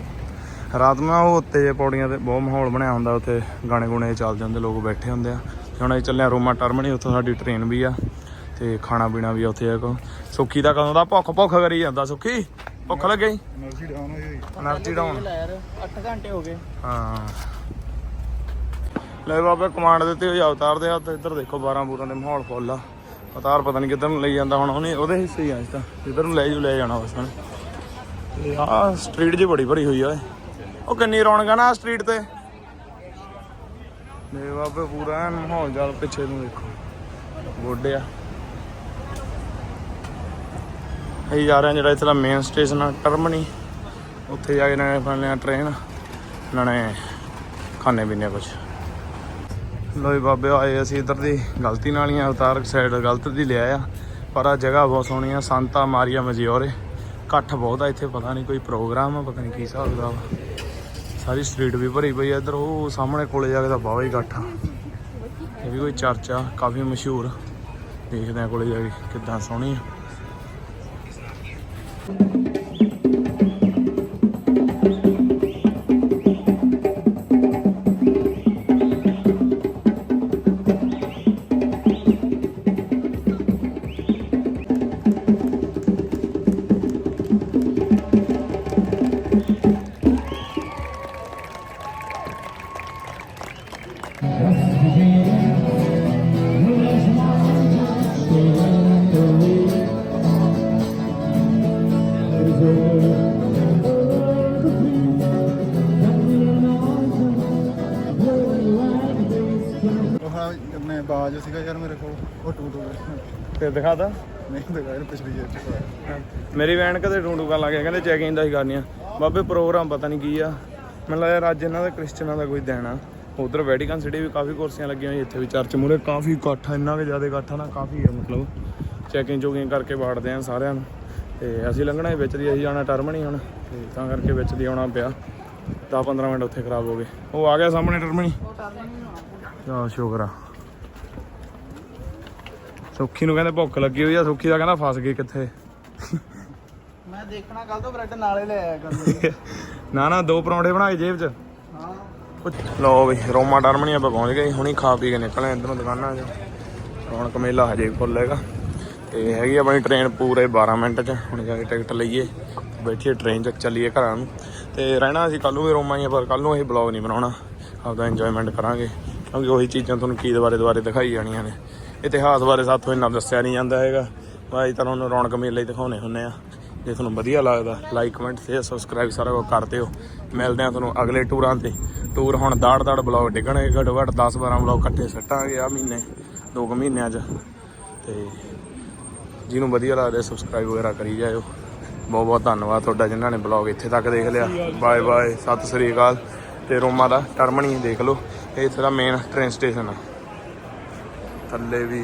ਰਾਤ ਨੂੰ ਉਹ ਉੱਤੇ ਪੌੜੀਆਂ ਤੇ ਬਹੁਤ ਮਾਹੌਲ ਬਣਿਆ ਹੁੰਦਾ ਉੱਥੇ ਗਾਣੇ ਗੁਣੇ ਚੱਲ ਜਾਂਦੇ ਲੋਕ ਬੈਠੇ ਹੁੰਦੇ ਆ। ਤੇ ਹੁਣ ਅਸੀਂ ਚੱਲੇ ਆ ਰੋਮਾ ਟਰਮਨੀ ਉੱਥੋਂ ਸਾਡੀ ਟ੍ਰੇਨ ਵੀ ਆ ਤੇ ਖਾਣਾ ਪੀਣਾ ਵੀ ਉੱਥੇ ਆ ਸੁੱਖੀ ਦਾ ਕਦੋਂ ਦਾ ਭੁੱਖ ਭੁੱਖ ਕਰੀ ਜਾਂਦਾ ਸੁੱਖੀ? ਭੁੱਖ ਲੱਗ? ਗਈ એનર્ਜੀ ਡਾਊਨ ਹੋਈ ਹੋਈ એનર્ਜੀ ਡਾਊਨ ਯਾਰ 8 ਘੰਟੇ ਹੋ ਗਏ। ਹਾਂ। ਲੈ ਬਾਬਾ ਕਮਾਂਡ ਦਿੱਤੀ ਹੋਈ ਉਤਾਰਦੇ ਆ ਤੇ ਇੱਧਰ ਦੇਖੋ 12 ਬੂਰਾਂ ਦੇ ਮਾਹੌਲ ਫੁੱਲ ਆ। ਅਵਤਾਰ ਪਤਾ ਨਹੀਂ ਕਿੱਧਰ ਨੂੰ ਲਈ ਜਾਂਦਾ ਹੁਣ ਉਹਨੇ ਉਹਦੇ ਹਿੱਸੇ ਹੀ ਆ ਇਸ ਤਾਂ। ਜਿੱਧਰ ਨੂੰ ਲੈ ਜੂ ਲੈ ਜਾਣਾ ਬਸ ਉਹਨੇ ਤੇ ਆਹ ਸਟਰੀਟ ਜੀ ਬੜੀ ਭਰੀ ਹੋਈ ਆ ਉਹ ਕਿੰਨੀ ਰੌਣਕ ਆ ਨਾ ਸਟਰੀਟ ਤੇ। ਲੈ ਬਾਬੇ ਪੂਰਾ ਐਨ ਮਾਹੌਲ ਜਲ ਪਿੱਛੇ ਨੂੰ ਦੇਖੋ। ਗੋਡੇ ਆ। ਅਸੀਂ ਜਾ ਰਹੇ ਹਾਂ ਜਿਹੜਾ ਇੱਥੇ ਮੇਨ ਸਟੇਸ਼ਨ ਆ ਟਰਮਨੀ ਉੱਥੇ ਜਾ ਕੇ ਨਾਲੇ ਫੜ ਲਿਆ ਟ੍ਰੇਨ ਨਾਲੇ ਖਾਣੇ ਪੀਣੇ ਕੁਝ ਲੋਈ ਬਾਬੇ, ਆਏ ਅਸੀਂ ਇੱਧਰ ਦੀ ਗਲਤੀ ਨਾਲ ਹੀ ਅਵਤਾਰ ਸਾਈਡ ਗਲਤ ਦੀ ਲਿਆ ਆ। ਪਰ ਆ ਜਗ੍ਹਾ ਬਹੁਤ ਸੋਹਣੀ ਆ, ਸੰਤਾ ਮਾਰੀਆ ਮਜਿਓਰੇ। ਇਕੱਠ ਬਹੁਤ ਆ ਇੱਥੇ, ਪਤਾ ਨਹੀਂ ਕੋਈ ਪ੍ਰੋਗਰਾਮ ਆ, ਪਤਾ ਨਹੀਂ ਕੀ ਹਿਸਾਬ ਦਾ ਸਾਰੀ ਸਟਰੀਟ ਵੀ ਭਰੀ ਪਈ ਆ ਇੱਧਰ, ਉਹ ਸਾਹਮਣੇ ਕੋਲੇ ਜਾ ਕੇ ਤਾਂ ਬਹੁਤ ਹੀ ਇਕੱਠ ਆ। ਇਹ ਵੀ ਕੋਈ ਚਰਚ ਆ, ਕਾਫੀ ਮਸ਼ਹੂਰ। ਦੇਖਦੇ ਆ ਕੋਲੇ ਜਾ ਕੇ ਕਿੱਦਾਂ ਸੋਹਣੀ ਆ। ਮੇਰੀ ਵੈਨ ਕਦੇ ਡੂੰਡੂ ਕਰਨ ਲੱਗ ਗਿਆ ਕਹਿੰਦੇ ਚੈਕਿੰਗ ਦਾ ਹੀ ਕਰਨੀ ਆ। ਬਾਬੇ ਪ੍ਰੋਗਰਾਮ ਪਤਾ ਨਹੀਂ ਕੀ ਆ। ਮੈਨੂੰ ਲੱਗਦਾ ਅੱਜ ਇਹਨਾਂ ਦਾ ਕ੍ਰਿਸਚਨਾਂ ਦਾ ਕੋਈ ਆ। ਉਧਰ ਵੈਟੀਕਨ ਸਿਟੀ ਵੀ ਕਾਫੀ ਕੁਰਸੀਆਂ ਲੱਗੀਆਂ ਹੋਈਆਂ ਇੱਥੇ ਵੀ ਚਰਚ ਮੂਰੇ ਕਾਫੀ ਇਕੱਠ ਇੰਨਾ ਕਿ ਜ਼ਿਆਦਾ ਇਕੱਠ ਨਾ ਕਾਫੀ ਆ ਮਤਲਬ। ਚੈਕਿੰਗ ਚੋਕਿੰਗ ਕਰਕੇ ਵਾੜਦੇ ਆ ਸਾਰਿਆਂ ਨੂੰ। ਤੇ ਅਸੀਂ ਲੰਘਣਾ ਹੀ ਵਿੱਚ ਦੀ ਅਸੀਂ ਜਾਣਾ ਟਰਮਨੀ ਹੁਣ ਤੇ ਤਾਂ ਕਰਕੇ ਵਿੱਚ ਦੀ ਆਉਣਾ ਪਿਆ। 10 15 ਮਿੰਟ ਉੱਥੇ ਖਰਾਬ ਹੋ ਗਏ। ਉਹ ਆ ਗਿਆ ਸਾਹਮਣੇ ਟਰਮਨੀ ਆ ਸ਼ੁਕਰ ਆ। ਸੁੱਖੀ ਨੂੰ ਕਹਿੰਦੇ ਭੁੱਖ ਲੱਗੀ ਹੋਈ ਆ ਸੁੱਖੀ ਦਾ ਕਹਿੰਦਾ ਫਸ ਗਈ ਕਿੱਥੇ? ਮੈਂ ਦੇਖਣਾ ਕੱਲ ਤੋਂ ਬ੍ਰੈਡ ਨਾਲੇ ਲੈ ਆਇਆ ਕਰ ਨਾ। ਨਾ ਦੋ ਪਰੌਂਠੇ ਬਣਾ ਕੇ ਜੇਬ 'ਚ। ਲਓ ਵੀ ਰੋਮਾ ਟਰਮਨੀ ਆਪਾਂ ਪਹੁੰਚ ਗਏ ਹੁਣੀ ਖਾ ਪੀ ਕੇ ਨਿਕਲੇ ਇਧਰੋਂ ਦੁਕਾਨਾਂ 'ਚ। ਰੌਣਕ ਮੇਲਾ ਹਜੇ ਫੁੱਲ ਹੈਗਾ। ਤੇ ਹੈਗੀ ਆਪਣੀ ਟ੍ਰੇਨ ਪੂਰੇ 12 ਮਿੰਟ 'ਚ। ਹੁਣ ਜਾ ਕੇ ਟਿਕਟ ਲਈਏ। ਬੈਠੀਏ ਟ੍ਰੇਨ 'ਚ ਚੱਲੀਏ ਘਰਾਂ ਨੂੰ। ਤੇ ਰਹਿਣਾ ਅਸੀਂ ਕੱਲ ਨੂੰ ਵੀ ਰੋਮਾ ਹੀ ਪਰ ਕੱਲ ਨੂੰ ਅਸੀਂ ਬਲੌਗ ਨਹੀਂ ਬਣਾਉਣਾ। ਆਪਦਾ ਇੰਜੋਇਮੈਂਟ ਕਰਾਂਗੇ। ਕਿਉਂਕਿ ਉਹੀ ਚੀਜ਼ਾਂ ਤੁਹਾਨੂੰ ਕੀ ਦੁਬਾਰੇ ਦੁਬਾਰੇ ਦਿਖਾਈ ਜਾਣੀਆਂ ਨੇ। ਇਤਿਹਾਸ ਬਾਰੇ ਸਾਥੋਂ ਇੰਨਾ ਦੱਸਿਆ ਨਹੀਂ ਜਾਂਦਾ ਹੈਗਾ। ਬਾਈ ਤੁਹਾਨੂੰ ਰੌਣਕ ਮੇਲੇ ਹੀ ਦਿਖਾਉਣੇ ਹੁੰਨੇ ਆ। ਜੇ ਤੁਹਾਨੂੰ ਵਧੀਆ ਲੱਗਦਾ ਲਾਈਕ ਕਮੈਂਟ ਸ਼ੇਅਰ ਸਬਸਕ੍ਰਾਈਬ ਸਾਰਾ ਕੁਝ ਕਰ ਦਿਓ। ਮਿਲਦੇ ਆ ਤੁਹਾਨੂੰ ਅਗਲੇ ਟੂਰਾਂ ਤੇ। ਟੂਰ ਹੁਣ ਦਾੜ ਦਾੜ ਬਲੌਗ ਡਿੱਗਣਗੇ ਘੱਟੋ ਘੱਟ 10 12 ਬਲੌਗ ਇਕੱਠੇ ਸੱਟਾਂਗੇ ਆ ਮਹੀਨੇ, ਦੋ ਕੁ ਮਹੀਨਿਆਂ 'ਚ। ਤੇ ਜਿਹਨੂੰ ਵਧੀਆ ਲੱਗਦਾ ਸਬਸਕ੍ਰਾਈਬ ਵਗੈਰਾ ਕਰੀ ਜਾਇਓ। ਬਹੁਤ ਬਹੁਤ ਧੰਨਵਾਦ ਤੁਹਾਡਾ ਜਿਨ੍ਹਾਂ ਨੇ ਬਲੌਗ ਇੱਥੇ ਤੱਕ ਦੇਖ ਲਿਆ। ਬਾਏ ਬਾਏ, ਸਤਿ ਸ੍ਰੀ ਅਕਾਲ। ਤੇ ਰੋਮਾ ਦਾ ਟਰਮਣੀ ਦੇਖ ਲਓ। ਇਹ ਇੱਥੇ ਦਾ ਮੇਨ ਟ੍ਰੇਨ ਸਟੇਸ਼ਨ ਆ। ਥੱਲੇ ਵੀ